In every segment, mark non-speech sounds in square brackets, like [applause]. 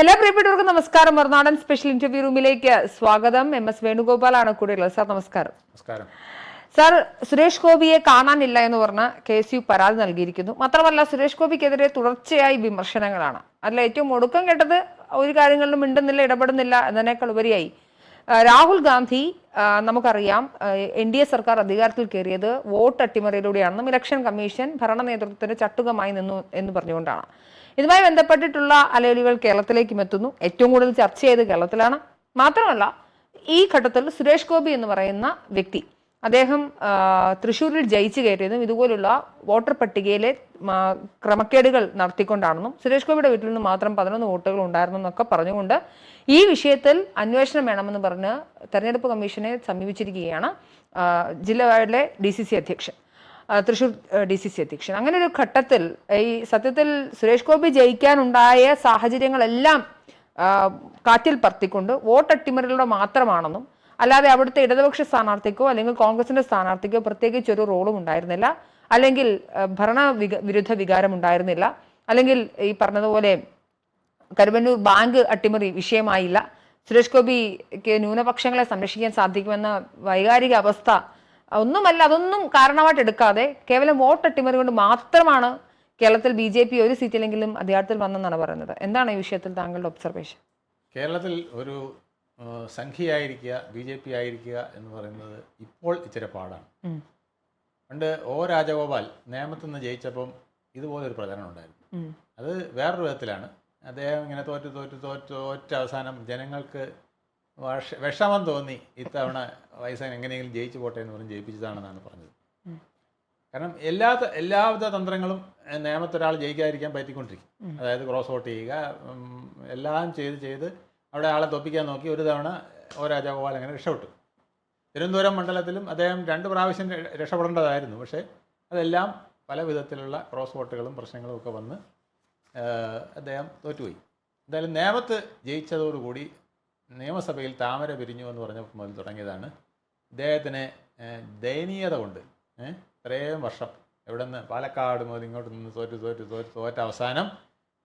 എല്ലാ പ്രിയപ്പെട്ടവർക്കും നമസ്കാരം. മറുനാടൻ സ്പെഷ്യൽ ഇന്റർവ്യൂ റൂമിലേക്ക് സ്വാഗതം. എം എസ് വേണുഗോപാലാണ് കൂടെയുള്ളത്. സാർ നമസ്കാരം. നമസ്കാരം. സാർ സുരേഷ് ഗോപിയെ കാണാനില്ല എന്ന് പറഞ്ഞ കെ എസ് യു പരാതി നൽകിയിരിക്കുന്നു. മാത്രമല്ല സുരേഷ് ഗോപിക്കെതിരെ തുടർച്ചയായി വിമർശനങ്ങളാണ്. അതിൽ ഏറ്റവും ഒടുക്കം കേട്ടത് ഒരു കാര്യങ്ങളിലും മിണ്ടുന്നില്ല ഇടപെടുന്നില്ല എന്നതിനേക്കാൾ ഉപരിയായി. രാഹുൽ ഗാന്ധി നമുക്കറിയാം എൻ ഡി എ സർക്കാർ അധികാരത്തിൽ കയറിയത് വോട്ട് അട്ടിമറിയിലൂടെയാണെന്നും ഇലക്ഷൻ കമ്മീഷൻ ഭരണ നേതൃത്വത്തിന് ചട്ടുകമായി നിന്നു എന്ന് പറഞ്ഞുകൊണ്ടാണ്. ഇതുമായി ബന്ധപ്പെട്ടിട്ടുള്ള അലയൊലികൾ കേരളത്തിലേക്കും എത്തുന്നു. ഏറ്റവും കൂടുതൽ ചർച്ച ചെയ്ത് കേരളത്തിലാണ്. മാത്രമല്ല ഈ ഘട്ടത്തിൽ സുരേഷ് ഗോപി എന്ന് പറയുന്ന വ്യക്തി അദ്ദേഹം തൃശ്ശൂരിൽ ജയിച്ചു കയറിയതും ഇതുപോലുള്ള വോട്ടർ പട്ടികയിലെ ക്രമക്കേടുകൾ നടത്തിക്കൊണ്ടാണെന്നും സുരേഷ് ഗോപിയുടെ വീട്ടിൽ നിന്ന് മാത്രം പതിനൊന്ന് വോട്ടുകൾ ഉണ്ടായിരുന്നു എന്നൊക്കെ പറഞ്ഞുകൊണ്ട് ഈ വിഷയത്തിൽ അന്വേഷണം വേണമെന്ന് പറഞ്ഞ് തെരഞ്ഞെടുപ്പ് കമ്മീഷനെ സമീപിച്ചിരിക്കുകയാണ് ജില്ലയിലെ ഡി സി സി അധ്യക്ഷൻ. തൃശൂർ ഡി സി സി അധ്യക്ഷൻ. അങ്ങനെ ഒരു ഘട്ടത്തിൽ ഈ സത്യത്തിൽ സുരേഷ് ഗോപി ജയിക്കാനുണ്ടായ സാഹചര്യങ്ങളെല്ലാം കാറ്റിൽ പറത്തിക്കൊണ്ട് വോട്ട് അട്ടിമറികളുടെ മാത്രമാണെന്നും അല്ലാതെ അവിടുത്തെ ഇടതുപക്ഷ സ്ഥാനാർത്ഥിക്കോ അല്ലെങ്കിൽ കോൺഗ്രസിന്റെ സ്ഥാനാർത്ഥിക്കോ പ്രത്യേകിച്ച് ഒരു റോളും ഉണ്ടായിരുന്നില്ല. അല്ലെങ്കിൽ ഭരണ വിരുദ്ധ വികാരം ഉണ്ടായിരുന്നില്ല. അല്ലെങ്കിൽ ഈ പറഞ്ഞതുപോലെ കരുവന്നൂർ ബാങ്ക് അട്ടിമറി വിഷയമായില്ല. സുരേഷ് ഗോപിക്ക് ന്യൂനപക്ഷങ്ങളെ സംരക്ഷിക്കാൻ സാധിക്കുമെന്ന വൈകാരിക അവസ്ഥ ഒന്നുമല്ല അതൊന്നും കാരണമായിട്ട് എടുക്കാതെ കേവലം വോട്ട് അട്ടിമറി കൊണ്ട് മാത്രമാണ് കേരളത്തിൽ ബി ജെ പി ഒരു സീറ്റിലെങ്കിലും അധികാരത്തിൽ വന്നെന്നാണ് പറയുന്നത്. എന്താണ് ഈ വിഷയത്തിൽ താങ്കളുടെ ഒബ്സർവേഷൻ കേരളത്തിൽ ഒരു സംഖ്യയായിരിക്കുക ബി ജെ പി ആയിരിക്കുക എന്ന് പറയുന്നത് ഇപ്പോൾ ഇച്ചിരി പാടാണ്. പണ്ട് ഒ രാജഗോപാൽ നേമത്തിൽ നിന്ന് ജയിച്ചപ്പം ഇതുപോലൊരു പ്രചരണം ഉണ്ടായിരുന്നു. അത് വേറൊരു വിധത്തിലാണ്. അദ്ദേഹം ഇങ്ങനെ തോറ്റ് തോറ്റ് തോറ്റ് തോറ്റ അവസാനം ജനങ്ങൾക്ക് വിഷമം തോന്നി ഇത്തവണ വയസ്സൻ എങ്ങനെയെങ്കിലും ജയിച്ചു പോട്ടെ എന്ന് പറഞ്ഞ് ജയിപ്പിച്ചതാണെന്നാണ് പറഞ്ഞത്. കാരണം എല്ലാ എല്ലാവിധ തന്ത്രങ്ങളും നിയമത്തൊരാൾ ജയിക്കാതിരിക്കാൻ പറ്റിക്കൊണ്ടിരിക്കും. അതായത് ക്രോസ് വോട്ട് ചെയ്യുക എല്ലാം ചെയ്ത് ചെയ്ത് അവിടെ ആളെ തോപ്പിക്കാൻ നോക്കി ഒരു തവണ ഓ രാജഗോപാൽ അങ്ങനെ രക്ഷപ്പെട്ടു. തിരുവനന്തപുരം മണ്ഡലത്തിലും അദ്ദേഹം രണ്ട് പ്രാവശ്യം രക്ഷപ്പെടേണ്ടതായിരുന്നു. പക്ഷേ അതെല്ലാം പല വിധത്തിലുള്ള ക്രോസ് വോട്ടുകളും പ്രശ്നങ്ങളും ഒക്കെ വന്ന് അദ്ദേഹം തോറ്റുപോയി. എന്തായാലും നേമത്ത് ജയിച്ചതോടുകൂടി നിയമസഭയിൽ താമര പിരിഞ്ഞു എന്ന് പറഞ്ഞപ്പോൾ മുതൽ തുടങ്ങിയതാണ്. ഇദ്ദേഹത്തിന് ദയനീയത കൊണ്ട് ഇത്രയും വർഷം എവിടെ നിന്ന് പാലക്കാട് മുതൽ ഇങ്ങോട്ട് നിന്ന് തോറ്റ് തോറ്റ് തോറ്റ് തോറ്റ അവസാനം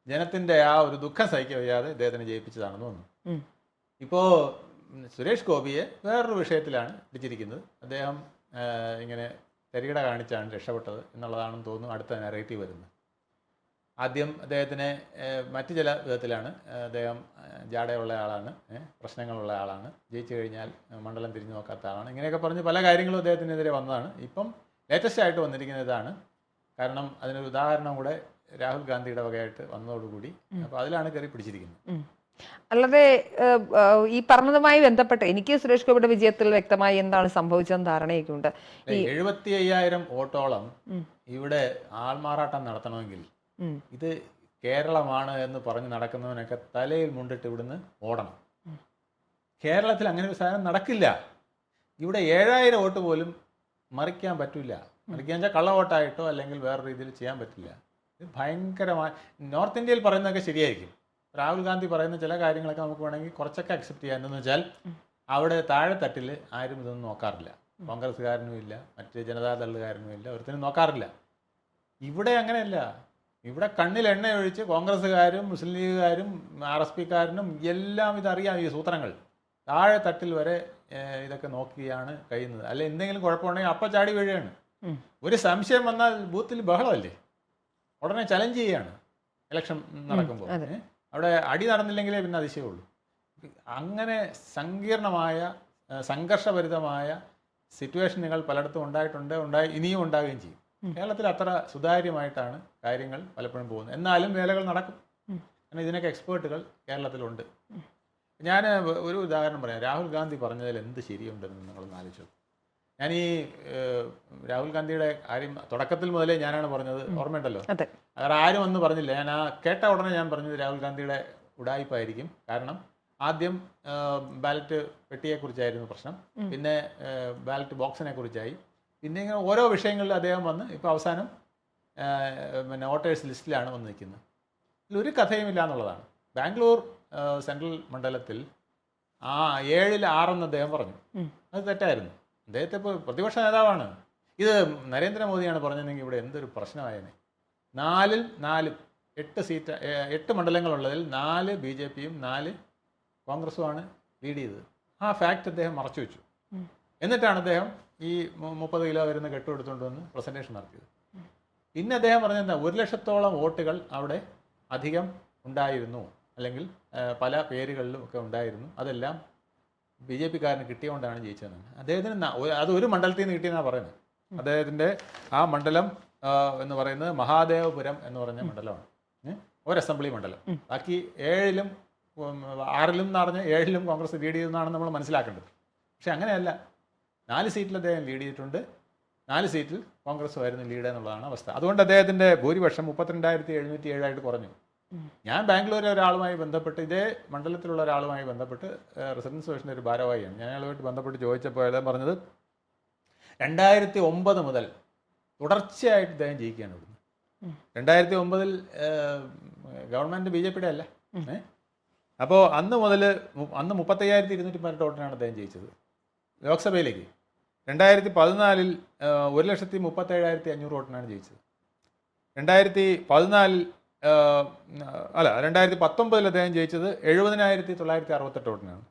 ജനത്തിന്റെ ആ ഒരു ദുഃഖം സഹിക്കാൻ വയ്യാതെ ഇദ്ദേഹത്തിനെ ജയിപ്പിച്ചതാണെന്ന് തോന്നുന്നു. ഇപ്പോ ഇപ്പോൾ സുരേഷ് ഗോപിയെ വേറൊരു വിഷയത്തിലാണ് പിടിച്ചിരിക്കുന്നത് അദ്ദേഹം ഇങ്ങനെ തരികിട കാണിച്ചാണ് രക്ഷപ്പെട്ടത് എന്നുള്ളതാണെന്ന് തോന്നുന്നു അടുത്ത നെറേറ്റീവ് വരുന്നത്. ആദ്യം അദ്ദേഹത്തിനെ മറ്റു ചില വിധത്തിലാണ് അദ്ദേഹം ജാടയുള്ള ആളാണ് പ്രശ്നങ്ങളുള്ള ആളാണ്. ജയിച്ചു കഴിഞ്ഞാൽ മണ്ഡലം തിരിഞ്ഞു നോക്കാത്ത ആളാണ്. ഇങ്ങനെയൊക്കെ പറഞ്ഞ് പല കാര്യങ്ങളും അദ്ദേഹത്തിനെതിരെ വന്നതാണ്. ഇപ്പം ലേറ്റസ്റ്റ് ആയിട്ട് വന്നിരിക്കുന്ന ഇതാണ് കാരണം അതിനൊരു ഉദാഹരണം കൂടെ രാഹുൽ ഗാന്ധിയുടെ വകയായിട്ട് വന്നതോടുകൂടി അപ്പോൾ അതിലാണ് കയറി പിടിച്ചിരിക്കുന്നത്. അല്ലാതെ ഈ പറഞ്ഞതുമായി ബന്ധപ്പെട്ട് എനിക്ക് സുരേഷ് ഗോപിയുടെ വിജയത്തിൽ വ്യക്തമായി എന്താണ് സംഭവിച്ചതെന്ന് ധാരണയൊക്കെ ഉണ്ട് എഴുപത്തി അയ്യായിരം വോട്ടോളം ഇവിടെ ആൾമാറാട്ടം നടത്തണമെങ്കിൽ ഇത് കേരളമാണ് എന്ന് പറഞ്ഞ് നടക്കുന്നവനൊക്കെ തലയിൽ മുണ്ടിട്ട് ഇവിടുന്ന് ഓടണം. കേരളത്തിൽ അങ്ങനെ ഒരു സാധനം നടക്കില്ല. ഇവിടെ ഏഴായിരം വോട്ട് പോലും മറിക്കാൻ പറ്റില്ല. മറിക്കാൻ വെച്ചാൽ കള്ള വോട്ടായിട്ടോ അല്ലെങ്കിൽ വേറെ രീതിയിൽ ചെയ്യാൻ പറ്റില്ല. ഇത് ഭയങ്കരമായി നോർത്ത് ഇന്ത്യയിൽ പറയുന്നതൊക്കെ ശരിയായിരിക്കും. രാഹുൽ ഗാന്ധി പറയുന്ന ചില കാര്യങ്ങളൊക്കെ നമുക്ക് വേണമെങ്കിൽ കുറച്ചൊക്കെ അക്സെപ്റ്റ് ചെയ്യാം. എന്തെന്ന് വെച്ചാൽ. അവിടെ താഴെത്തട്ടിൽ ആരും ഇതൊന്നും നോക്കാറില്ല. കോൺഗ്രസ്സുകാരനും ഇല്ല മറ്റ് ജനതാദളുകാരനും ഇല്ല ഒരുത്തിനും നോക്കാറില്ല. ഇവിടെ അങ്ങനെയല്ല. ഇവിടെ കണ്ണിൽ എണ്ണ ഒഴിച്ച് കോൺഗ്രസ്സുകാരും മുസ്ലിം ലീഗുകാരും ആർ എസ് പിക്കാരനും എല്ലാം ഇതറിയാം ഈ സൂത്രങ്ങൾ. താഴെ തട്ടിൽ വരെ ഇതൊക്കെ നോക്കിയാണ് കഴിയുന്നത്. അല്ലെ എന്തെങ്കിലും കുഴപ്പമുണ്ടെങ്കിൽ അപ്പം ചാടി വീഴുകയാണ്. ഒരു സംശയം വന്നാൽ ബൂത്തിൽ ബഹളമല്ലേ? ഉടനെ ചലഞ്ച് ചെയ്യാണ് ഇലക്ഷൻ നടക്കുമ്പോൾ. അവിടെ അടി നടന്നില്ലെങ്കിലേ പിന്നെ അതിശയമുള്ളൂ അങ്ങനെ സങ്കീർണമായ സംഘർഷഭരിതമായ സിറ്റുവേഷനുകൾ പലയിടത്തും ഉണ്ടായിട്ടുണ്ട് ഉണ്ടായി ഇനിയും ഉണ്ടാകുകയും ചെയ്യും. കേരളത്തിൽ അത്ര സുതാര്യമായിട്ടാണ് കാര്യങ്ങൾ പലപ്പോഴും പോകുന്നു. എന്നാലും വേലകൾ നടക്കും. കാരണം ഇതിനൊക്കെ എക്സ്പേർട്ടുകൾ കേരളത്തിലുണ്ട്. ഞാൻ ഒരു ഉദാഹരണം പറയാം. രാഹുൽ ഗാന്ധി പറഞ്ഞതിൽ എന്ത് ശരിയുണ്ടെന്ന് നിങ്ങളൊന്ന് ആലോചിച്ചു. ഞാൻ ഈ രാഹുൽ ഗാന്ധിയുടെ കാര്യം തുടക്കത്തിൽ മുതലേ ഞാനാണ് പറഞ്ഞത് ഓർമ്മയുണ്ടല്ലോ? അതെ. വേറെ ആരും ഒന്നും പറഞ്ഞില്ല. ഞാൻ ആ കേട്ട ഉടനെ ഞാൻ പറഞ്ഞത് രാഹുൽ ഗാന്ധിയുടെ ഉടായ്പായിരിക്കും കാരണം ആദ്യം ബാലറ്റ് പെട്ടിയെക്കുറിച്ചായിരുന്നു പ്രശ്നം. പിന്നെ ബാലറ്റ് ബോക്സിനെ കുറിച്ചായി പിന്നെ ഇങ്ങനെ ഓരോ വിഷയങ്ങളിൽ അദ്ദേഹം വന്ന് ഇപ്പോൾ അവസാനം പിന്നെ വോട്ടേഴ്സ് ലിസ്റ്റിലാണ് വന്ന് നിൽക്കുന്നത് ഇതിൽ ഒരു കഥയുമില്ല എന്നുള്ളതാണ്. ബാംഗ്ലൂർ സെൻട്രൽ മണ്ഡലത്തിൽ ആ ഏഴിൽ ആറെന്ന് അദ്ദേഹം പറഞ്ഞു. അത് തെറ്റായിരുന്നു. അദ്ദേഹത്തെ ഇപ്പോൾ പ്രതിപക്ഷ നേതാവാണ്. ഇത് നരേന്ദ്രമോദിയാണ് പറഞ്ഞതെങ്കിൽ ഇവിടെ എന്തൊരു പ്രശ്നമായേനെ. നാലിൽ നാലും എട്ട് സീറ്റ് എട്ട് മണ്ഡലങ്ങളുള്ളതിൽ നാല് ബി ജെ പിയും നാല് കോൺഗ്രസുമാണ് ലീഡ് ചെയ്തത്. ആ ഫാക്റ്റ് അദ്ദേഹം മറച്ചു വെച്ചു. എന്നിട്ടാണ് അദ്ദേഹം ഈ മുപ്പത് കിലോ വരുന്ന കെട്ടുകൊടുത്തുകൊണ്ട് വന്ന് പ്രസന്റേഷൻ നടത്തിയത്. പിന്നെ അദ്ദേഹം പറഞ്ഞത് ഒരു ലക്ഷത്തോളം വോട്ടുകൾ അവിടെ അധികം ഉണ്ടായിരുന്നു. അല്ലെങ്കിൽ പല പേരുകളിലും ഒക്കെ ഉണ്ടായിരുന്നു. അതെല്ലാം ബി ജെ പിക്കാരന് കിട്ടിയതുകൊണ്ടാണ് ജയിച്ചതെന്നാണ്. അദ്ദേഹത്തിന് അത് ഒരു മണ്ഡലത്തിൽ നിന്ന് കിട്ടിയെന്നാണ് പറയുന്നത്. അദ്ദേഹത്തിന്റെ ആ മണ്ഡലം എന്ന് പറയുന്നത് മഹാദേവപുരം എന്ന് പറഞ്ഞ മണ്ഡലമാണ്. ഒരു അസംബ്ലി മണ്ഡലം. ബാക്കി ഏഴിലും ആറിലും എന്ന് ഏഴിലും കോൺഗ്രസ് ലീഡ് ചെയ്തെന്നാണ് നമ്മൾ മനസ്സിലാക്കേണ്ടത്. പക്ഷെ അങ്ങനെയല്ല. നാല് സീറ്റിൽ അദ്ദേഹം ലീഡ് ചെയ്തിട്ടുണ്ട്. നാല് സീറ്റിൽ കോൺഗ്രസ് ആയിരുന്നു ലീഡ് എന്നുള്ളതാണ് അവസ്ഥ. അതുകൊണ്ട് അദ്ദേഹത്തിന്റെ ഭൂരിപക്ഷം മുപ്പത്തിരണ്ടായിരത്തി എഴുന്നൂറ്റി ഏഴായിട്ട് കുറഞ്ഞു. ഞാൻ ബാംഗ്ലൂരിലെ ഒരാളുമായി ബന്ധപ്പെട്ട് ഇതേ മണ്ഡലത്തിലുള്ള ഒരാളുമായി ബന്ധപ്പെട്ട് റെസിഡൻസ് സ്റ്റേഷന്റെ ഒരു ഭാരവാഹിയാണ്. ഞാൻ അയാളുമായിട്ട് ബന്ധപ്പെട്ട് ചോദിച്ചപ്പോൾ അദ്ദേഹം പറഞ്ഞത് രണ്ടായിരത്തി ഒമ്പത് മുതൽ തുടർച്ചയായിട്ട് ഇദ്ദേഹം ജയിക്കുകയാണ് ഇവിടുന്ന്. രണ്ടായിരത്തി ഒമ്പതിൽ ഗവൺമെന്റ് ബി ജെ പിയുടെ അല്ല അപ്പോൾ അന്ന് മുതൽ അന്ന് മുപ്പത്തയ്യായിരത്തി ഇരുന്നൂറ്റി പതിനെട്ട് വോട്ടിനാണ് അദ്ദേഹം ജയിച്ചത്. ലോക്സഭയിലേക്ക്. രണ്ടായിരത്തി പതിനാലിൽ ഒരു ലക്ഷത്തി മുപ്പത്തേഴായിരത്തി അഞ്ഞൂറ് വോട്ടിനാണ് ജയിച്ചത്. രണ്ടായിരത്തി പതിനാലിൽ അല്ല രണ്ടായിരത്തി പത്തൊമ്പതിൽ അദ്ദേഹം ജയിച്ചത് എഴുപതിനായിരത്തി തൊള്ളായിരത്തി അറുപത്തെട്ട് വോട്ടിനാണ്.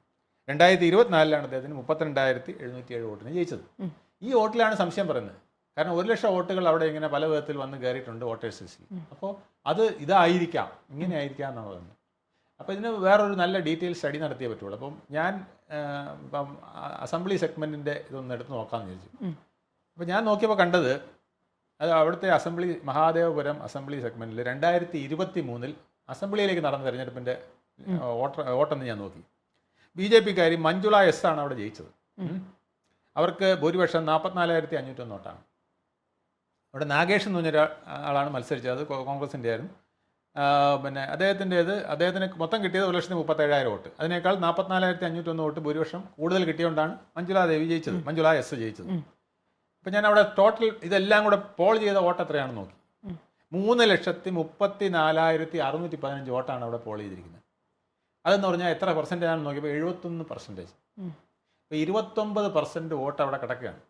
രണ്ടായിരത്തി ഇരുപത്തിനാലിലാണ് അദ്ദേഹത്തിന് മുപ്പത്തിരണ്ടായിരത്തി എഴുന്നൂറ്റി ഏഴ് വോട്ടിന് ജയിച്ചത്. ഈ വോട്ടിലാണ് സംശയം പറയുന്നത്. കാരണം ഒരു ലക്ഷം വോട്ടുകൾ അവിടെ ഇങ്ങനെ പല വിധത്തിൽ വന്ന് കയറിയിട്ടുണ്ട് വോട്ടേഴ്സ് ലിസ്റ്റിൽ അപ്പോൾ അത് ഇതായിരിക്കാം ഇങ്ങനെ ആയിരിക്കാം എന്നാണ് പറയുന്നത്. അപ്പോൾ ഇതിന് വേറൊരു നല്ല ഡീറ്റെയിൽ സ്റ്റഡി നടത്തിയേ പറ്റുള്ളൂ. അപ്പം ഞാൻ ഇപ്പം അസംബ്ലി സെഗ്മെന്റിന്റെ ഇതൊന്ന് എടുത്ത് നോക്കാമെന്ന് വിചാരിച്ചു. അപ്പം അപ്പോൾ ഞാൻ നോക്കിയപ്പോൾ കണ്ടത് അത് അവിടുത്തെ അസംബ്ലി മഹാദേവപുരം അസംബ്ലി സെഗ്മെന്റിൽ രണ്ടായിരത്തി ഇരുപത്തി മൂന്നിൽ അസംബ്ലിയിലേക്ക് നടന്ന തെരഞ്ഞെടുപ്പിന്റെ വോട്ട് വോട്ടെന്ന് ഞാൻ നോക്കി. ബി ജെ പിക്കാരി മഞ്ജുള എസ് ആണ് അവിടെ ജയിച്ചത്. അവർക്ക് ഭൂരിപക്ഷം നാൽപ്പത്തിനാലായിരത്തി അഞ്ഞൂറ്റൊന്ന് വോട്ടാണ്. അവിടെ നാഗേഷ് എന്ന് പറഞ്ഞൊരു ആളാണ് മത്സരിച്ചത്. അത് കോൺഗ്രസിന്റെ ആയിരുന്നു പിന്നെ അദ്ദേഹത്തിന്റേത് അദ്ദേഹത്തിന് മൊത്തം കിട്ടിയത് ഒരു ലക്ഷത്തി മുപ്പത്തേഴായിരം വോട്ട്. അതിനേക്കാൾ നാൽപ്പത്തിനാലായിരത്തി അഞ്ഞൂറ്റൊന്ന് വോട്ട് ഭൂരിപക്ഷം കൂടുതൽ കിട്ടിയതുകൊണ്ടാണ് മഞ്ജുല ദേവി ജയിച്ചത് മഞ്ജുല എസ് ജയിച്ചത്. അപ്പം ഞാൻ അവിടെ ടോട്ടൽ ഇതെല്ലാം കൂടെ പോൾ ചെയ്ത വോട്ട് എത്രയാണെന്ന് നോക്കി. മൂന്ന് ലക്ഷത്തി മുപ്പത്തി നാലായിരത്തി അറുന്നൂറ്റി പതിനഞ്ച് വോട്ടാണ് അവിടെ പോൾ ചെയ്തിരിക്കുന്നത്. അതെന്ന് പറഞ്ഞാൽ എത്ര പെർസെന്റേജ് ആണെന്ന് നോക്കിയപ്പോൾ എഴുപത്തൊന്ന് പെർസെന്റേജ് അപ്പോൾ ഇരുപത്തൊമ്പത് പെർസെന്റ് വോട്ട് അവിടെ കിടക്കുകയാണ്.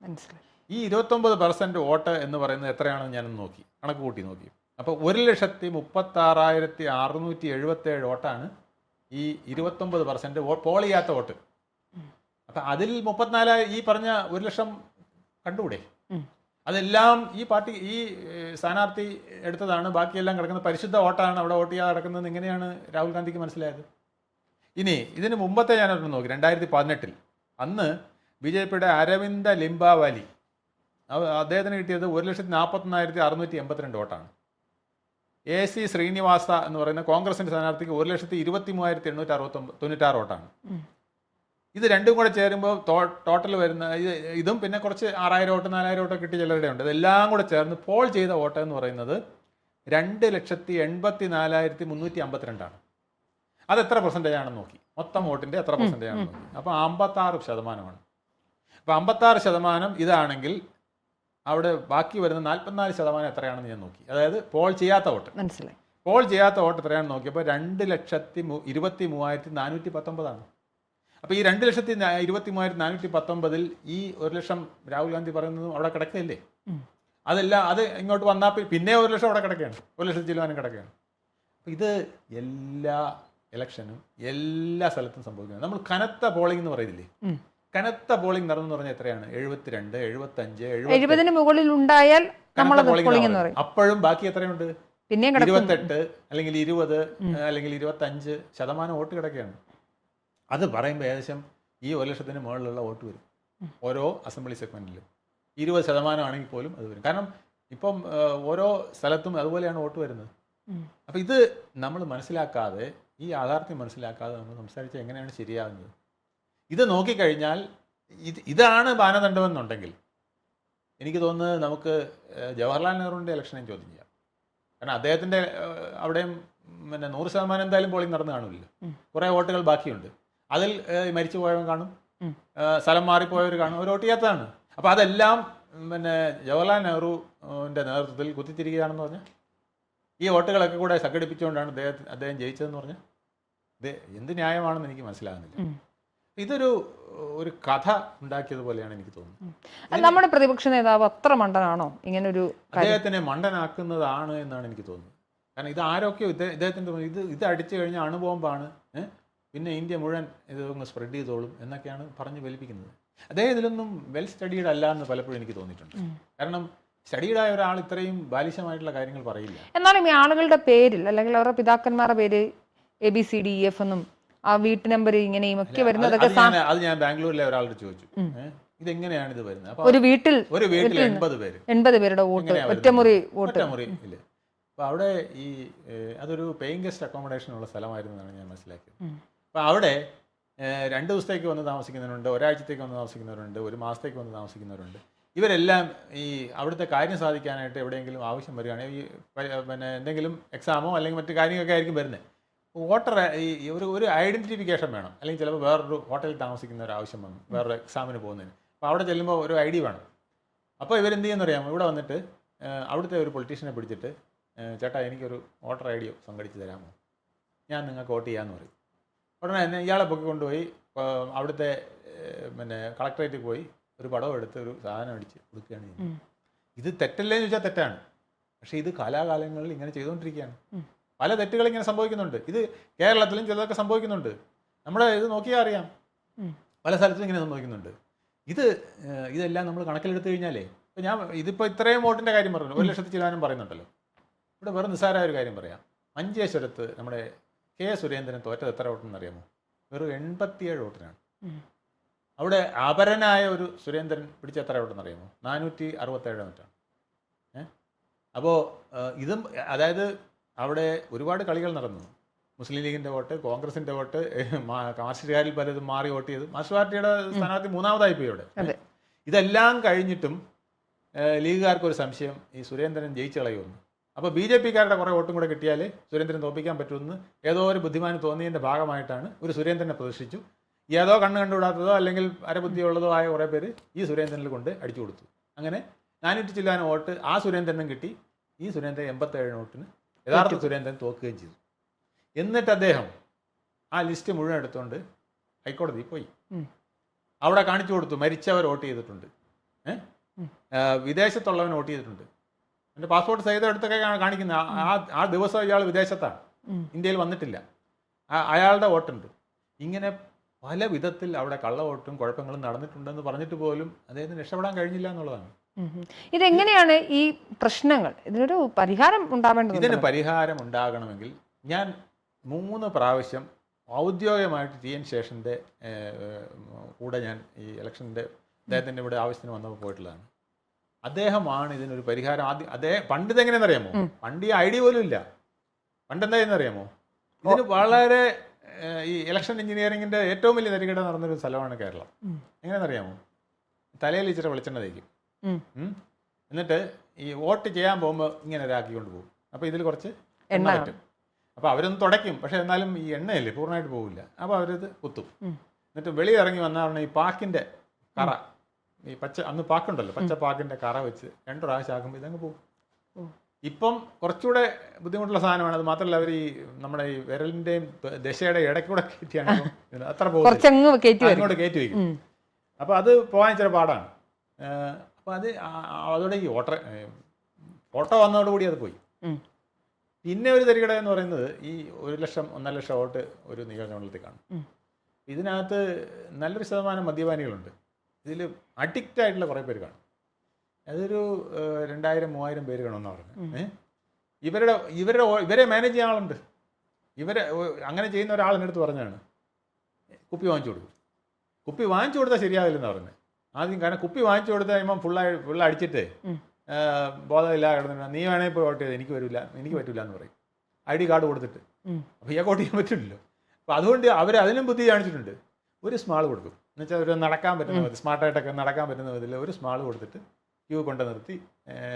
മനസ്സിലായി. ഈ ഇരുപത്തൊമ്പത് പെർസെന്റ് വോട്ട് എന്ന് പറയുന്നത് എത്രയാണെന്ന് ഞാനൊന്ന് നോക്കി കണക്ക് കൂട്ടി നോക്കി. അപ്പോൾ ഒരു ലക്ഷത്തി മുപ്പത്താറായിരത്തി അറുന്നൂറ്റി എഴുപത്തേഴ് വോട്ടാണ് ഈ ഇരുപത്തൊമ്പത് പെർസെന്റ് പോൾ ചെയ്യാത്ത വോട്ട്. അപ്പം അതിൽ മുപ്പത്തിനാല് ഈ പറഞ്ഞ ഒരു ലക്ഷം കണ്ടുകൂടെ. അതെല്ലാം ഈ പാർട്ടി ഈ സ്ഥാനാർത്ഥി എടുത്തതാണ്. ബാക്കിയെല്ലാം കിടക്കുന്നത് പരിശുദ്ധ വോട്ടാണ് അവിടെ വോട്ട് ചെയ്യാതെ കിടക്കുന്നത് എങ്ങനെയാണ് രാഹുൽ ഗാന്ധിക്ക് മനസ്സിലായത്? ഇനി ഇതിന് മുമ്പത്തെ ഞാൻ ഒരെണ്ണം നോക്കി. രണ്ടായിരത്തി പതിനെട്ടിൽ അന്ന് ബി ജെ പിയുടെ അരവിന്ദ ലിംബാവാലി അദ്ദേഹത്തിന് കിട്ടിയത് ഒരു ലക്ഷത്തി നാൽപ്പത്തൊന്നായിരത്തി അറുന്നൂറ്റി എൺപത്തിരണ്ട് വോട്ടാണ്. എ സി ശ്രീനിവാസ എന്ന് പറയുന്ന കോൺഗ്രസിന്റെ സ്ഥാനാർത്ഥിക്ക് ഒരു ലക്ഷത്തി ഇരുപത്തി മൂവായിരത്തി എണ്ണൂറ്റി അറുപത്തൊമ്പത് തൊണ്ണൂറ്റാറ് വോട്ടാണ് ഇത് രണ്ടും കൂടെ ചേരുമ്പോൾ ടോട്ടൽ വരുന്ന ഇത് ഇതും പിന്നെ കുറച്ച് ആറായിരം വോട്ട് നാലായിരം വോട്ട് കിട്ടി ചിലരുടെ ഉണ്ട്. ഇതെല്ലാം കൂടെ ചേർന്ന് പോൾ ചെയ്ത വോട്ട് എന്ന് പറയുന്നത് രണ്ട് ലക്ഷത്തി എൺപത്തി നാലായിരത്തി മുന്നൂറ്റി അമ്പത്തിരണ്ടാണ് അത് എത്ര പെർസെന്റേജ് ആണെന്ന് നോക്കി. മൊത്തം വോട്ടിന്റെ എത്ര പെർസെന്റേജ് ആണെന്ന് നോക്കി. അപ്പോൾ അമ്പത്താറ് ശതമാനമാണ്. അപ്പോൾ അമ്പത്താറ് ശതമാനം ഇതാണെങ്കിൽ അവിടെ ബാക്കി വരുന്ന നാൽപ്പത്തിനാല് ശതമാനം എത്രയാണെന്ന് ഞാൻ നോക്കി. അതായത് പോൾ ചെയ്യാത്ത വോട്ട്. മനസ്സിലായി. പോൾ ചെയ്യാത്ത വോട്ട് എത്രയാണെന്ന് നോക്കിയപ്പോൾ രണ്ട് ലക്ഷത്തി ഇരുപത്തി മൂവായിരത്തി നാനൂറ്റി പത്തൊമ്പതാണ്. അപ്പോൾ ഈ രണ്ട് ലക്ഷത്തി ഇരുപത്തി മൂവായിരത്തി നാനൂറ്റി പത്തൊമ്പതിൽ ഈ ഒരു ലക്ഷം രാഹുൽ ഗാന്ധി പറയുന്നതും അവിടെ കിടക്കില്ലേ അതല്ല അത് ഇങ്ങോട്ട് വന്നാൽ പിന്നെ ഒരു ലക്ഷം അവിടെ കിടക്കുകയാണ്. ഒരു ലക്ഷത്തി ചിലവാനും കിടക്കുകയാണ്. അപ്പോൾ ഇത് എല്ലാ ഇലക്ഷനും എല്ലാ സ്ഥലത്തും സംഭവിക്കുന്നത് നമ്മൾ കനത്ത പോളിംഗ് എന്ന് പറയുന്നില്ലേ. കനത്ത ബോളിംഗ് നടന്നു പറഞ്ഞാൽ എത്രയാണ്? എഴുപത്തിരണ്ട് എഴുപത്തഞ്ച് എഴുപത്തി എഴുപതിന് മുകളിൽ ഉണ്ടായാൽ പറയും. അപ്പോഴും ബാക്കി എത്രയുണ്ട്? പിന്നെയും ഇരുപത്തെട്ട് അല്ലെങ്കിൽ ഇരുപത് അല്ലെങ്കിൽ ഇരുപത്തഞ്ച് ശതമാനം വോട്ട് കിടക്കുകയാണ്. അത് പറയുമ്പോൾ ഏകദേശം ഈ ഒരു ലക്ഷത്തിന് മുകളിലുള്ള വോട്ട് വരും. ഓരോ അസംബ്ലി സെഗ്മെന്റിലും ഇരുപത് ശതമാനമാണെങ്കിൽ പോലും അത് വരും. കാരണം ഇപ്പം ഓരോ സ്ഥലത്തും അതുപോലെയാണ് വോട്ട് വരുന്നത്. അപ്പം ഇത് നമ്മൾ മനസ്സിലാക്കാതെ ഈ യാഥാർത്ഥ്യം മനസ്സിലാക്കാതെ നമ്മൾ സംസാരിച്ചാൽ എങ്ങനെയാണ് ശരിയാകുന്നത്? ഇത് നോക്കിക്കഴിഞ്ഞാൽ ഇത് ഇതാണ് മാനദണ്ഡമെന്നുണ്ടെങ്കിൽ എനിക്ക് തോന്നുന്നത് നമുക്ക് ജവഹർലാൽ നെഹ്റുവിന്റെ ഇലക്ഷനെയും ചോദ്യം ചെയ്യാം. കാരണം അദ്ദേഹത്തിന്റെ അവിടെയും പിന്നെ നൂറ് ശതമാനം എന്തായാലും പോളിംഗ് നടന്നു കാണില്ല കുറേ വോട്ടുകൾ ബാക്കിയുണ്ട്. അതിൽ മരിച്ചു പോയവൻ കാണും. സ്ഥലം മാറിപ്പോയവർ കാണും. അവർ വോട്ട് ചെയ്യാത്തതാണ്. അപ്പോൾ അതെല്ലാം പിന്നെ ജവഹർലാൽ നെഹ്റുവിന്റെ നേതൃത്വത്തിൽ കുത്തിത്തിരിക്കുകയാണെന്ന് പറഞ്ഞാൽ ഈ വോട്ടുകളൊക്കെ കൂടെ സംഘടിപ്പിച്ചുകൊണ്ടാണ് അദ്ദേഹത്തിന് അദ്ദേഹം ജയിച്ചതെന്ന് പറഞ്ഞാൽ ഇത് എന്ത് ന്യായമാണെന്ന് എനിക്ക് മനസ്സിലാകുന്നില്ല. ഇതൊരു ഒരു കഥ ഉണ്ടാക്കിയതുപോലെയാണ് എനിക്ക് തോന്നുന്നത്. നമ്മുടെ പ്രതിപക്ഷ നേതാവ് അത്ര മണ്ടനാണോ? ഇങ്ങനെ ഒരു അദ്ദേഹത്തിനെ മണ്ടനാക്കുന്നതാണ് എന്നാണ് എനിക്ക് തോന്നുന്നത്. കാരണം ഇത് ആരൊക്കെയോ ഇദ്ദേഹത്തിന്റെ ഇത് ഇത് അടിച്ചു കഴിഞ്ഞാൽ അണുബോംബാണ് പിന്നെ ഇന്ത്യ മുഴുവൻ ഇത് അങ്ങ് സ്പ്രെഡ് ചെയ്തോളും എന്നൊക്കെയാണ് പറഞ്ഞ് വലിപ്പിക്കുന്നത് അദ്ദേഹം ഇതിലൊന്നും വെൽ സ്റ്റഡീഡ് അല്ല എന്ന് പലപ്പോഴും എനിക്ക് തോന്നിയിട്ടുണ്ട്. കാരണം സ്റ്റഡീഡായ ഒരാൾ ഇത്രയും ബാലിശമായിട്ടുള്ള കാര്യങ്ങൾ പറയില്ല. എന്നാലും ഈ ആളുകളുടെ പേരിൽ അല്ലെങ്കിൽ അവരുടെ പിതാക്കന്മാരുടെ പേര് A B C D F എന്നും ആ വീട്ടു നമ്പർ ഇങ്ങനെയും ഒക്കെ വരുന്നത് വരുന്നതൊക്കെ അത് ഞാൻ ബാംഗ്ലൂരിലെ ഒരാളോട് ചോദിച്ചു? ഇതെങ്ങനെയാണ് ഇത് വരുന്നത്? ഒരു വീട്ടിൽ ഒരു വീട്ടിൽ എൺപത് പേര്. എൺപത് പേരുടെ വോട്ട് ഒറ്റമുറി വോട്ട്. ഒറ്റമുറി ഇല്ല? അപ്പോൾ അവിടെ ഈ അതൊരു പേയിങ് ഗസ്റ്റ് അക്കോമഡേഷൻ ഉള്ള സ്ഥലമായിരുന്നു എന്നാണ് ഞാൻ മനസ്സിലാക്കിയത്. അപ്പൊ അപ്പോൾ അവിടെ രണ്ടു രണ്ട് ദിവസത്തേക്ക് വന്ന് താമസിക്കുന്നവരുണ്ട് ഒരാഴ്ചത്തേക്ക് വന്ന് താമസിക്കുന്നവരുണ്ട് ഒരു മാസത്തേക്ക് വന്ന് താമസിക്കുന്നവരുണ്ട്. ഇവരെല്ലാം ഈ അവിടുത്തെ കാര്യം സാധിക്കാനായിട്ട് എവിടെയെങ്കിലും ആവശ്യം വരികയാണെങ്കിൽ ഈ പിന്നെ എന്തെങ്കിലും എക്സാമോ അല്ലെങ്കിൽ മറ്റു കാര്യങ്ങളൊക്കെ ആയിരിക്കും വരുന്നത്. വോട്ടർ ഈ ഒരു ഒരു ഐഡന്റിഫിക്കേഷൻ വേണം. അല്ലെങ്കിൽ ചിലപ്പോൾ വേറൊരു ഹോട്ടലിൽ താമസിക്കുന്ന ഒരു ആവശ്യം വന്നു വേറൊരു എക്സാമിന് പോകുന്നതിന്. അപ്പോൾ അവിടെ ചെല്ലുമ്പോൾ ഒരു ഐ ഡി വേണം. അപ്പോൾ ഇവരെന്ത് ചെയ്യുന്ന അറിയാമോ ഇവിടെ വന്നിട്ട് അവിടുത്തെ ഒരു പൊളിറ്റീഷ്യനെ പിടിച്ചിട്ട് ചേട്ടാ എനിക്കൊരു വോട്ടർ ഐ ഡി സംഘടിച്ച് തരാമോ? ഞാൻ നിങ്ങൾക്ക് വോട്ട് ചെയ്യാമെന്ന് പറയും. ഉടനെ തന്നെ ഇയാളെ പൊക്കി കൊണ്ടുപോയി അവിടുത്തെ പിന്നെ കളക്ടറേറ്റിൽ പോയി ഒരു പടം എടുത്ത് ഒരു സാധനം അടിച്ച് കൊടുക്കുകയാണ് ചെയ്യുന്നത്. ഇത് തെറ്റല്ലേ എന്ന് ചോദിച്ചാൽ തെറ്റാണ്. പക്ഷേ ഇത് കാലാകാലങ്ങളിൽ ഇങ്ങനെ ചെയ്തുകൊണ്ടിരിക്കുകയാണ്. പല തെറ്റുകൾ ഇങ്ങനെ സംഭവിക്കുന്നുണ്ട്. ഇത് കേരളത്തിലും ചിലതൊക്കെ സംഭവിക്കുന്നുണ്ട്. നമ്മുടെ ഇത് നോക്കിയാൽ അറിയാം. പല സ്ഥലത്തും ഇങ്ങനെ സംഭവിക്കുന്നുണ്ട്. ഇത് ഇതെല്ലാം നമ്മൾ കണക്കിലെടുത്തു കഴിഞ്ഞാലേ ഇപ്പം ഞാൻ ഇതിപ്പോൾ ഇത്രയും വോട്ടിന്റെ കാര്യം പറഞ്ഞു. ഒരു ലക്ഷത്തി ചിലാനും പറയുന്നുണ്ടല്ലോ. ഇവിടെ വെറും നിസ്സാരമായ ഒരു കാര്യം പറയാം. മഞ്ചേശ്വരത്ത് നമ്മുടെ കെ സുരേന്ദ്രൻ തോറ്റത് എത്ര വോട്ടെന്ന് അറിയാമോ? വെറും എൺപത്തിയേഴ് വോട്ടിനാണ്. അവിടെ അപരനായ ഒരു സുരേന്ദ്രൻ പിടിച്ച എത്ര വോട്ടെന്ന് അറിയാമോ? നാനൂറ്റി അറുപത്തേഴ് വോട്ടാണ് ഏഹ്? അപ്പോൾ ഇതും അതായത് അവിടെ ഒരുപാട് കളികൾ നടന്നു. മുസ്ലിം ലീഗിന്റെ വോട്ട് കോൺഗ്രസിന്റെ വോട്ട് മാർഷികാരിൽ പലതും മാറി വോട്ട് ചെയ്തു. മാർഷ് പാർട്ടിയുടെ സ്ഥാനാർത്ഥി മൂന്നാമതായി പോയി അവിടെ. ഇതെല്ലാം കഴിഞ്ഞിട്ടും ലീഗുകാർക്ക് ഒരു സംശയം ഈ സുരേന്ദ്രൻ ജയിച്ചു കളയുമെന്ന്. അപ്പോൾ ബി ജെ പിക്കാരുടെ കുറേ വോട്ടും കൂടെ കിട്ടിയാൽ സുരേന്ദ്രൻ തോപ്പിക്കാൻ പറ്റുമെന്ന് ഏതോ ഒരു ബുദ്ധിമാന് തോന്നിയതിന്റെ ഭാഗമായിട്ടാണ് ഒരു സുരേന്ദ്രനെ പ്രദർശിച്ചു ഏതോ കണ്ണ് കണ്ടുകൂടാത്തതോ അല്ലെങ്കിൽ അരബുദ്ധിയുള്ളതോ ആയ കുറേ പേര് ഈ സുരേന്ദ്രനിൽ കൊണ്ട് അടിച്ചു കൊടുത്തു. അങ്ങനെ നാനൂറ്റി ചില്ലാനും വോട്ട് ആ സുരേന്ദ്രനും കിട്ടി. ഈ സുരേന്ദ്രൻ എൺപത്തേഴ് വോട്ടിന് യഥാർത്ഥ സുരേന്ദ്രൻ തോക്കുകയും ചെയ്തു. എന്നിട്ട് അദ്ദേഹം ആ ലിസ്റ്റ് മുഴുവൻ എടുത്തുകൊണ്ട് ഹൈക്കോടതിയിൽ പോയി. അവിടെ കാണിച്ചു കൊടുത്തു മരിച്ചവർ വോട്ട് ചെയ്തിട്ടുണ്ട്. വിദേശത്തുള്ളവൻ വോട്ട് ചെയ്തിട്ടുണ്ട്. എന്റെ പാസ്പോർട്ട് സഹിതം എടുത്തൊക്കെ കാണിക്കുന്നത് ആ- ആ ദിവസം ഇയാൾ വിദേശത്താണ്. ഇന്ത്യയിൽ വന്നിട്ടില്ല. അയാളുടെ വോട്ടുണ്ട്. ഇങ്ങനെ പല വിധത്തിൽ അവിടെ കള്ളവോട്ടും കുഴപ്പങ്ങളും നടന്നിട്ടുണ്ടെന്ന് പറഞ്ഞിട്ട് പോലും അദ്ദേഹത്തിന് രക്ഷപ്പെടാൻ കഴിഞ്ഞില്ല എന്നുള്ളതാണ്. ഇതെങ്ങനെയാണ് ഈ പ്രശ്നങ്ങൾ? ഇതിനൊരു പരിഹാരം ഉണ്ടാവേണ്ടത് ഇതിന് പരിഹാരം ഉണ്ടാകണമെങ്കിൽ ഞാൻ മൂന്ന് പ്രാവശ്യം ഔദ്യോഗികമായിട്ട് ടി എൻ ശേഷന്റെ കൂടെ ഞാൻ ഈ ഇലക്ഷന്റെ അദ്ദേഹത്തിന്റെ ഇവിടെ ആവശ്യത്തിന് വന്നപ്പോൾ പോയിട്ടുള്ളതാണ്. അദ്ദേഹമാണ് ഇതിനൊരു പരിഹാരം ആദ്യം അദ്ദേഹം പണ്ട് ഇതെങ്ങനെയെന്ന് അറിയാമോ. പണ്ട് ഈ ഐഡിയ പോലും ഇല്ല. പണ്ട് എന്തായെന്ന് അറിയാമോ? ഇതിന് വളരെ ഈ ഇലക്ഷൻ എഞ്ചിനീയറിംഗിന്റെ ഏറ്റവും വലിയ നെരുകട നടന്നൊരു സ്ഥലമാണ് കേരളം. എങ്ങനെയെന്നറിയാമോ തലയിൽ ഇച്ചിരി വെളിച്ചെണ്ണ തേക്കും. എന്നിട്ട് ഈ വോട്ട് ചെയ്യാൻ പോകുമ്പോൾ ഇങ്ങനെ ഒരാക്കിക്കൊണ്ട് പോകും അപ്പോൾ ഇതിൽ കുറച്ച് എണ്ണ പറ്റും. അപ്പോൾ അവരൊന്ന് തുടയ്ക്കും. പക്ഷേ എന്നാലും ഈ എണ്ണയല്ലേ പൂർണമായിട്ട് പോകില്ല അപ്പോൾ അവരത് കുത്തും. എന്നിട്ട് എന്നിട്ട് വെളിയിറങ്ങി വന്നാൽ ഈ പാക്കിന്റെ കറ ഈ പച്ച അന്ന് പാക്കുണ്ടല്ലോ പച്ച പാക്കിന്റെ കറ വെച്ച് രണ്ടു പ്രാവശ്യം ആക്കുമ്പോൾ ഇതങ്ങ് പോകും. ഇപ്പം കുറച്ചുകൂടെ ബുദ്ധിമുട്ടുള്ള സാധനമാണ്. അത് മാത്രമല്ല അവർ ഈ നമ്മുടെ ഈ വിരലിന്റെയും ദശയുടെ ഇടയ്ക്കൂടെ കയറ്റിയാണ് അത്ര പോകും അങ്ങോട്ട് കയറ്റി വയ്ക്കും. അപ്പോൾ അത് പോകാൻ ഇച്ചിരി പാടാണ്. അപ്പോൾ അത് അതോടെ ഈ ഓട്ട ഫോട്ടോ വന്നതോടുകൂടി അത് പോയി. പിന്നെ ഒരു തരികട എന്ന് പറയുന്നത് ഈ ഒരു ലക്ഷം ഒന്നര ലക്ഷം വോട്ട് ഒരു നിയോജകമണ്ഡലത്തിൽ കാണും. ഇതിനകത്ത് നല്ലൊരു ശതമാനം മദ്യപാനികളുണ്ട്. ഇതിൽ അഡിക്റ്റ് ആയിട്ടുള്ള കുറേ പേര് കാണും. അതൊരു രണ്ടായിരം മൂവായിരം പേര് കാണുമെന്നാണ് ഉം. പറഞ്ഞത് ഇവരുടെ ഇവരുടെ ഇവരെ മാനേജ് ചെയ്യുന്ന ആളുണ്ട്. ഇവരെ അങ്ങനെ ചെയ്യുന്ന ഒരാളിനടുത്ത് പറഞ്ഞാണ് കുപ്പി വാങ്ങിച്ചു കൊടുക്കും. കുപ്പി വാങ്ങിച്ചു കൊടുത്താൽ ശരിയാവില്ലെന്ന് പറഞ്ഞത് ആദ്യം കാരണം കുപ്പി വാങ്ങിച്ചു കൊടുത്താൽ കഴിയുമ്പം ഫുള്ളായി ഫുള്ള് അടിച്ചിട്ട്. ബോധമില്ല കിടന്നിട്ട് നീ വേണേൽ ഇപ്പോൾ വോട്ട് ചെയ്ത് എനിക്ക് വരില്ല എനിക്ക് പറ്റില്ല എന്ന് പറയും. ഐ ഡി കാർഡ് കൊടുത്തിട്ട്. അപ്പോൾ ഇയാൾക്ക് വോട്ട് ചെയ്യാൻ പറ്റില്ലല്ലോ. അപ്പോൾ അതുകൊണ്ട് അവർ അതിനും ബുദ്ധി കാണിച്ചിട്ടുണ്ട്. ഒരു സ്മാൾ കൊടുക്കും. എന്നുവെച്ചാൽ ഒരു നടക്കാൻ പറ്റുന്ന വിധത്തിൽ സ്മാർട്ടായിട്ടൊക്കെ നടക്കാൻ പറ്റുന്ന വിധത്തിൽ ഒരു സ്മാൾ കൊടുത്തിട്ട് ക്യൂ കൊണ്ട് നിർത്തി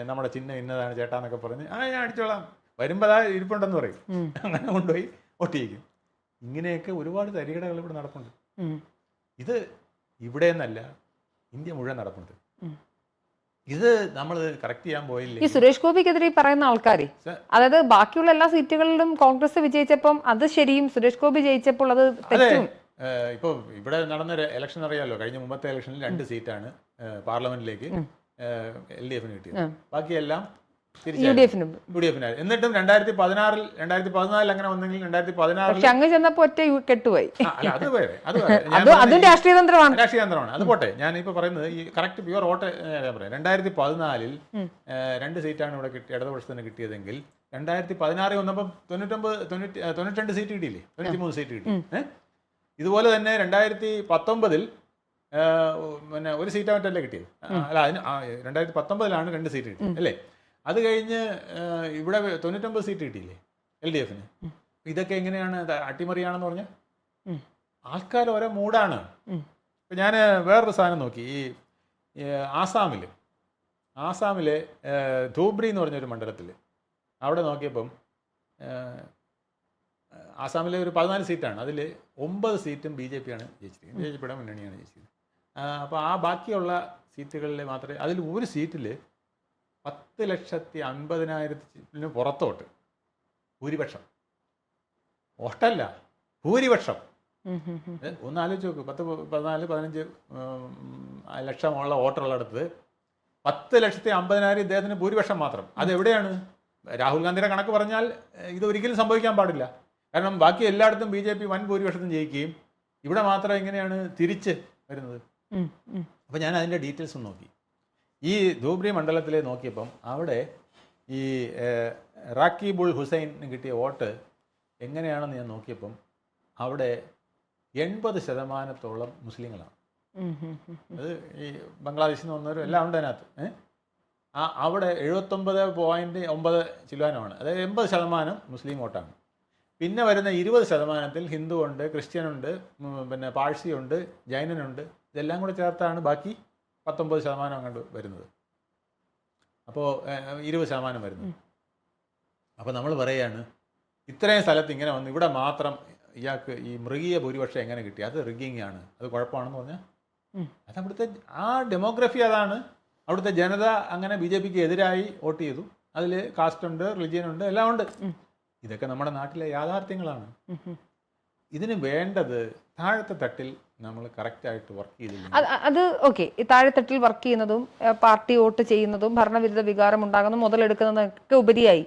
നമ്മുടെ ചിഹ്നം ഇന്നതാണ് ചേട്ടാന്നൊക്കെ പറഞ്ഞ് ആ ഞാൻ അടിച്ചോളാം. വരുമ്പോൾ അതാ ഇരിപ്പുണ്ടെന്ന് പറയും. അങ്ങനെ കൊണ്ടുപോയി വോട്ട് ചെയ്യിക്കും. ഇങ്ങനെയൊക്കെ ഒരുപാട് തരികടകൾ ഇവിടെ നടപ്പുണ്ട്. ഇത് ഇവിടെ നിന്നല്ല ഇന്ത്യ മുഴുവൻ നടപ്പുണ്ട്. ഇത് നമ്മൾ കറക്റ്റ് ചെയ്യാൻ ഈ സുരേഷ് ഗോപിക്കെതിരെ പറയുന്ന ആൾക്കാർ അതായത് ബാക്കിയുള്ള എല്ലാ സീറ്റുകളിലും കോൺഗ്രസ് വിജയിച്ചപ്പം അത് ശരിയും സുരേഷ് ഗോപി ജയിച്ചപ്പോൾ അത് തെറ്റും. ഇപ്പോൾ ഇവിടെ നടന്ന ഇലക്ഷൻ അറിയാമല്ലോ കഴിഞ്ഞ മുമ്പത്തെ ഇലക്ഷനിൽ രണ്ട് സീറ്റാണ് പാർലമെന്റിലേക്ക്. എൽ ഡി എഫിന് കിട്ടിയത്. ബാക്കിയെല്ലാം യു തിരിച്ചായിരുന്നു ഡി എഫിന് യു ഡി എഫിനായിരുന്നു എന്നിട്ടും രണ്ടായിരത്തി പതിനാറിൽ രണ്ടായിരത്തി പതിനാലിൽ അങ്ങനെ വന്നെങ്കിൽ രണ്ടായിരത്തി പതിനാറിൽ പക്ഷെ അങ്ങ് ചെന്നപ്പോ ഒറ്റ യു- കെട്ടുപോയി. അല്ല അത് വേറെ അത് വേറെ [laughs] ഞാൻ അത് അതും ഈ- രാഷ്ട്രീയ തന്ത്രമാണ് രാഷ്ട്രീയ തന്ത്രമാണ് അത് പോട്ടെ ഞാൻ ഇപ്പോൾ പറയുന്നത് ഈ കറക്റ്റ് പ്യുവർ വോട്ട് പറയാം. രണ്ടായിരത്തി പതിനാലിൽ രണ്ട് സീറ്റാണ് ഇവിടെ കിട്ടി ഇടതുപക്ഷത്തിന് കിട്ടിയതെങ്കിൽ രണ്ടായിരത്തി പതിനാറിൽ വന്നപ്പോൾ തൊണ്ണൂറ്റൊമ്പത് തൊണ്ണൂറ്റി തൊണ്ണൂറ്റിരണ്ട് സീറ്റ് കിട്ടിയില്ലേ? തൊണ്ണൂറ്റി സീറ്റ് കിട്ടി. ഏ? ഇതുപോലെ തന്നെ രണ്ടായിരത്തി പത്തൊമ്പതിൽ പിന്നെ ഒരു സീറ്റ് മറ്റല്ലേ കിട്ടിയത്? ആ, അല്ല അതിന് ആ, രണ്ടായിരത്തി പത്തൊമ്പതിലാണ് രണ്ട് സീറ്റ് കിട്ടിയത് അല്ലേ? അത് കഴിഞ്ഞ് ഇവിടെ തൊണ്ണൂറ്റൊമ്പത് സീറ്റ് കിട്ടിയില്ലേ? എൽ ഡി എഫിന്. ഇതൊക്കെ എങ്ങനെയാണ് അട്ടിമറിയാണെന്ന് പറഞ്ഞാൽ ഉം. ആൾക്കാർ ഓരോ മൂടാണ് ഉം. ഇപ്പം ഞാൻ വേറൊരു സാധനം നോക്കി. ഈ ആസാമിൽ ആസാമിലെ ധൂബ്രി എന്ന് പറഞ്ഞൊരു മണ്ഡലത്തിൽ അവിടെ നോക്കിയപ്പം ആസാമിലെ ഒരു പതിനാല് സീറ്റാണ്. അതിൽ ഒമ്പത് സീറ്റും ബി ജെ പിയാണ് ജയിച്ചിരിക്കുന്നത്. ബി ജെ പിയുടെ മുന്നണിയാണ് ജയിച്ചത് അപ്പോൾ ആ ബാക്കിയുള്ള സീറ്റുകളിൽ മാത്രമേ അതിൽ ഒരു സീറ്റിൽ പത്ത് ലക്ഷത്തി അൻപതിനായിരത്തിന് പുറത്തോട്ട്. ഭൂരിപക്ഷം. ഒട്ടല്ല ഭൂരിപക്ഷം. ഒന്ന് ആലോചിച്ച് നോക്ക്. പത്ത് പതിനാല് പതിനഞ്ച് ലക്ഷമുള്ള വോട്ടറുള്ളിടത്ത് പത്ത് ലക്ഷത്തി അമ്പതിനായിരം ഇദ്ദേഹത്തിന് ഭൂരിപക്ഷം മാത്രം. അത് എവിടെയാണ് രാഹുൽ ഗാന്ധിയുടെ കണക്ക് പറഞ്ഞാൽ ഇത് ഒരിക്കലും സംഭവിക്കാൻ പാടില്ല. കാരണം ബാക്കി എല്ലായിടത്തും ബി ജെ പി വൻ ഭൂരിപക്ഷത്തിന് ജയിക്കുകയും ഇവിടെ മാത്രം എങ്ങനെയാണ് തിരിച്ച് വരുന്നത്. അപ്പോൾ ഞാൻ അതിന്റെ ഡീറ്റെയിൽസ് നോക്കി. ഈ ധൂബ്രി മണ്ഡലത്തിലെ നോക്കിയപ്പം അവിടെ ഈ റാക്കിബുൾ ഹുസൈന് കിട്ടിയ വോട്ട് എങ്ങനെയാണെന്ന് ഞാൻ നോക്കിയപ്പം അവിടെ എൺപത് ശതമാനത്തോളം മുസ്ലിങ്ങളാണ്. അത് ഈ ബംഗ്ലാദേശിൽ നിന്ന് വന്നവരും എല്ലാം ഉണ്ട് അതിനകത്ത് ആ അവിടെ എഴുപത്തൊമ്പത് പോയിന്റ് ഒമ്പത് ചിലവാനമാണ് അതായത് എൺപത് ശതമാനം മുസ്ലിം വോട്ടാണ്. പിന്നെ വരുന്ന ഇരുപത് ശതമാനത്തിൽ ഹിന്ദു ഉണ്ട് ക്രിസ്ത്യനുണ്ട് പിന്നെ പാഴ്സിയുണ്ട് ജൈനനുണ്ട് ഇതെല്ലാം കൂടെ ചേർത്താണ്. ബാക്കി പത്തൊമ്പത് ശതമാനം അങ്ങോട്ട് വരുന്നത്. അപ്പോൾ ഇരുപത് ശതമാനം വരുന്നു അപ്പോൾ നമ്മൾ പറയാണ് ഇത്രയും സ്ഥലത്ത് ഇങ്ങനെ വന്ന് ഇവിടെ മാത്രം ഇയാൾക്ക് ഈ മൃഗീയ ഭൂരിപക്ഷം എങ്ങനെ കിട്ടി? അത് റിഗിങ് ആണ്. അത് കുഴപ്പമാണെന്ന് പറഞ്ഞാൽ. അത് അവിടുത്തെ ആ ഡെമോഗ്രഫി അതാണ്. അവിടുത്തെ ജനത അങ്ങനെ ബി ജെ പിക്ക് എതിരായി വോട്ട് ചെയ്തു. അതിൽ കാസ്റ്റ് ഉണ്ട് റിലിജിയൻ ഉണ്ട് എല്ലാം ഉണ്ട്. ഇതൊക്കെ നമ്മുടെ നാട്ടിലെ യാഥാർത്ഥ്യങ്ങളാണ്. ഇതിന് വേണ്ടത് താഴത്തെ തട്ടിൽ നമ്മൾ കറക്റ്റായിട്ട് വർക്ക് അത് ഓക്കെ ഈ താഴെത്തട്ടിൽ വർക്ക് ചെയ്യുന്നതും പാർട്ടി വോട്ട് ചെയ്യുന്നതും ഭരണവിരുദ്ധ വികാരം ഉണ്ടാകുന്നതും മുതലെടുക്കുന്നതൊക്കെ ഉപരിയായി.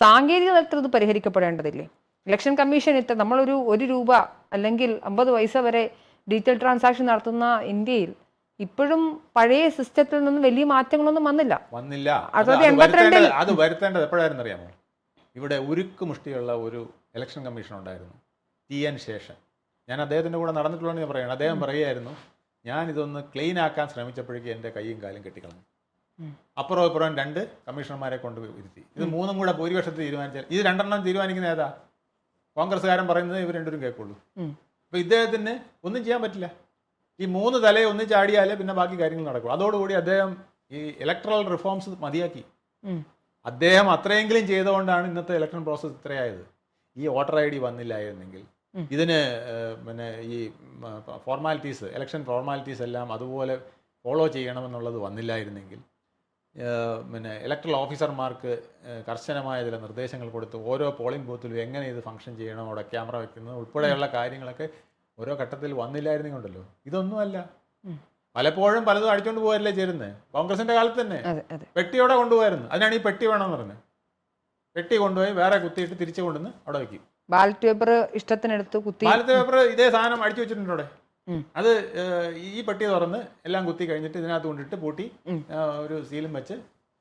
സാങ്കേതിക തലത്തിൽ ഇത് പരിഹരിക്കപ്പെടേണ്ടതില്ലേ? ഇലക്ഷൻ കമ്മീഷൻ ഇത്ര നമ്മളൊരു ഒരു രൂപ അല്ലെങ്കിൽ അമ്പത് പൈസ വരെ ഡിജിറ്റൽ ട്രാൻസാക്ഷൻ നടത്തുന്ന ഇന്ത്യയിൽ ഇപ്പോഴും പഴയ സിസ്റ്റത്തിൽ നിന്ന് വലിയ മാറ്റങ്ങളൊന്നും വന്നില്ല. വന്നില്ല. അത് വരുത്തേണ്ടത് അത് വരുത്തേണ്ടത് എപ്പോഴായിരുന്നു അറിയാമോ ഇവിടെ ഉരുക്ക് മുഷ്ടിയുള്ള ഒരു ഇലക്ഷൻ കമ്മീഷൻ ഉണ്ടായിരുന്നു. T N Seshan. ഞാൻ അദ്ദേഹത്തിന്റെ കൂടെ നടന്നിട്ടുള്ളതെന്ന് ഞാൻ പറയുകയാണ് അദ്ദേഹം പറയുമായിരുന്നു ഞാൻ ഇതൊന്ന് ക്ലീൻ ആക്കാൻ ശ്രമിച്ചപ്പോഴേക്കും എന്റെ കൈയും കാലും കെട്ടിക്കളഞ്ഞു. അപ്പുറം ഇപ്പുറം രണ്ട് കമ്മീഷണർമാരെ കൊണ്ട് ഇരുത്തി. ഇത് മൂന്നും കൂടെ ഭൂരിപക്ഷത്തിൽ തീരുമാനിച്ചാൽ ഇത് രണ്ടെണ്ണം തീരുമാനിക്കുന്ന ഏതാ? കോൺഗ്രസ്സുകാരൻ പറയുന്നത് ഇവർ രണ്ടുപേരും കേൾക്കുള്ളൂ. അപ്പോൾ ഇദ്ദേഹത്തിന് ഒന്നും ചെയ്യാൻ പറ്റില്ല. ഈ മൂന്ന് തലയെ ഒന്ന് ചാടിയാലേ പിന്നെ ബാക്കി കാര്യങ്ങൾ നടക്കും. അതോടുകൂടി അദ്ദേഹം ഈ ഇലക്ട്രൽ റിഫോംസ് മതിയാക്കി. അദ്ദേഹം അത്രയെങ്കിലും ചെയ്തുകൊണ്ടാണ് ഇന്നത്തെ ഇലക്ഷൻ പ്രോസസ്സ് ഇത്രയായത്. ഈ വോട്ടർ ഐ ഡി വന്നില്ലായിരുന്നെങ്കിൽ. ഇതിന് പിന്നെ ഈ ഫോർമാലിറ്റീസ് ഇലക്ഷൻ ഫോർമാലിറ്റീസ് എല്ലാം അതുപോലെ ഫോളോ ചെയ്യണമെന്നുള്ളത് വന്നില്ലായിരുന്നെങ്കിൽ പിന്നെ ഇലക്ട്രൽ ഓഫീസർമാർക്ക് കർശനമായ ചില നിർദ്ദേശങ്ങൾ കൊടുത്ത് ഓരോ പോളിംഗ് ബൂത്തിലും എങ്ങനെ ഇത് ഫംഗ്ഷൻ ചെയ്യണം അവിടെ ക്യാമറ വെക്കുന്നത് ഉൾപ്പെടെയുള്ള കാര്യങ്ങളൊക്കെ ഓരോ ഘട്ടത്തിൽ വന്നില്ലായിരുന്നെങ്കിലുണ്ടല്ലോ. ഇതൊന്നുമല്ല. പലപ്പോഴും പലതും അടിച്ചുകൊണ്ട് പോകല്ലേ ചേരുന്നത് കോൺഗ്രസിന്റെ കാലത്ത് തന്നെ. പെട്ടിയോടെ കൊണ്ടുപോയായിരുന്നു. അതിനാണ് ഈ പെട്ടി വേണമെന്ന് പറഞ്ഞത്. പെട്ടി കൊണ്ടുപോയി വേറെ കുത്തിയിട്ട് തിരിച്ചു കൊണ്ടുവന്ന് അവിടെ വെക്കും. ബാലറ്റ് പേപ്പർ ഇഷ്ടത്തിനെടുത്ത് കുത്തി ബാലറ്റ് പേപ്പർ ഇതേ സാധനം അടിച്ചു വെച്ചിട്ടുണ്ട് അവിടെ. അത് ഈ പെട്ടി തുറന്ന് എല്ലാം കുത്തി കഴിഞ്ഞിട്ട് ഇതിനകത്ത് കൊണ്ടിട്ട് പൂട്ടി ഒരു സീലും വെച്ച്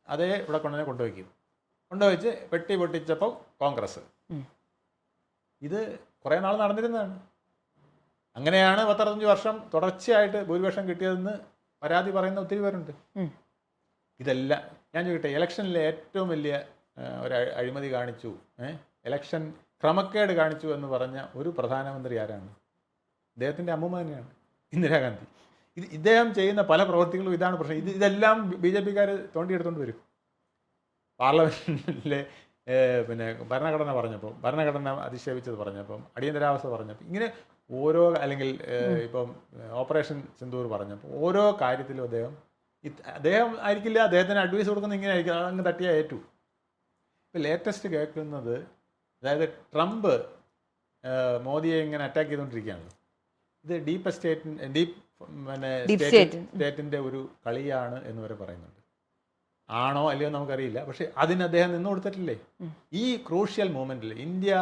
അതേ ഇവിടെ കൊണ്ടുതന്നെ കൊണ്ടുവയ്ക്കും. കൊണ്ടുവച്ച് പെട്ടി പൊട്ടിച്ചപ്പോൾ കോൺഗ്രസ്. ഇത് കുറേ നാൾ നടന്നിരുന്നതാണ്. അങ്ങനെയാണ് പത്തറുപത്തഞ്ച് വർഷം തുടർച്ചയായിട്ട് ഭൂരിപക്ഷം കിട്ടിയതെന്ന് പരാതി പറയുന്ന ഒത്തിരി പേരുണ്ട്. ഇതെല്ലാം ഞാൻ ചോദിക്കട്ടെ ഇലക്ഷനിലെ ഏറ്റവും വലിയ ഒരു അഴിമതി കാണിച്ചു ഏഹ് ഇലക്ഷൻ ക്രമക്കേട് കാണിച്ചു എന്ന് പറഞ്ഞ ഒരു പ്രധാനമന്ത്രി ആരാണ്? ഇദ്ദേഹത്തിന്റെ അമ്മൂമ്മ തന്നെയാണ്. ഇന്ദിരാഗാന്ധി ഇത് ഇദ്ദേഹം ചെയ്യുന്ന പല പ്രവൃത്തികളും ഇതാണ് പ്രശ്നം. ഇത് ഇതെല്ലാം ബി ജെ പിക്കാർ തോണ്ടിയെടുത്തോണ്ട് വരും. പാർലമെന്റിലെ പിന്നെ ഭരണഘടന പറഞ്ഞപ്പം ഭരണഘടന അധിക്ഷേപിച്ചത് പറഞ്ഞപ്പം അടിയന്തരാവസ്ഥ പറഞ്ഞപ്പം ഇങ്ങനെ ഓരോ അല്ലെങ്കിൽ ഇപ്പം ഓപ്പറേഷൻ സിന്ദൂർ പറഞ്ഞപ്പോൾ ഓരോ കാര്യത്തിലും അദ്ദേഹം അദ്ദേഹം ആയിരിക്കില്ല അദ്ദേഹത്തിന് അഡ്വൈസ് കൊടുക്കുന്ന ഇങ്ങനെ ആയിരിക്കും അങ്ങ് തട്ടിയ ഏറ്റു. ഇപ്പം ലേറ്റസ്റ്റ് കേൾക്കുന്നത് അതായത് ട്രംപ് മോദിയെ ഇങ്ങനെ അറ്റാക്ക് ചെയ്തുകൊണ്ടിരിക്കുകയാണ്. ഇത് ഡീപ്പ് സ്റ്റേറ്റ് ഡീപ് പിന്നെ സ്റ്റേറ്റിന്റെ. ഒരു കളിയാണ് എന്ന് വരെ പറയുന്നുണ്ട്. ആണോ അല്ലയോ നമുക്കറിയില്ല. പക്ഷെ അതിന് അദ്ദേഹം നിന്ന് കൊടുത്തിട്ടില്ലേ? ഈ ക്രൂഷ്യൽ മൂമെന്റിൽ ഇന്ത്യ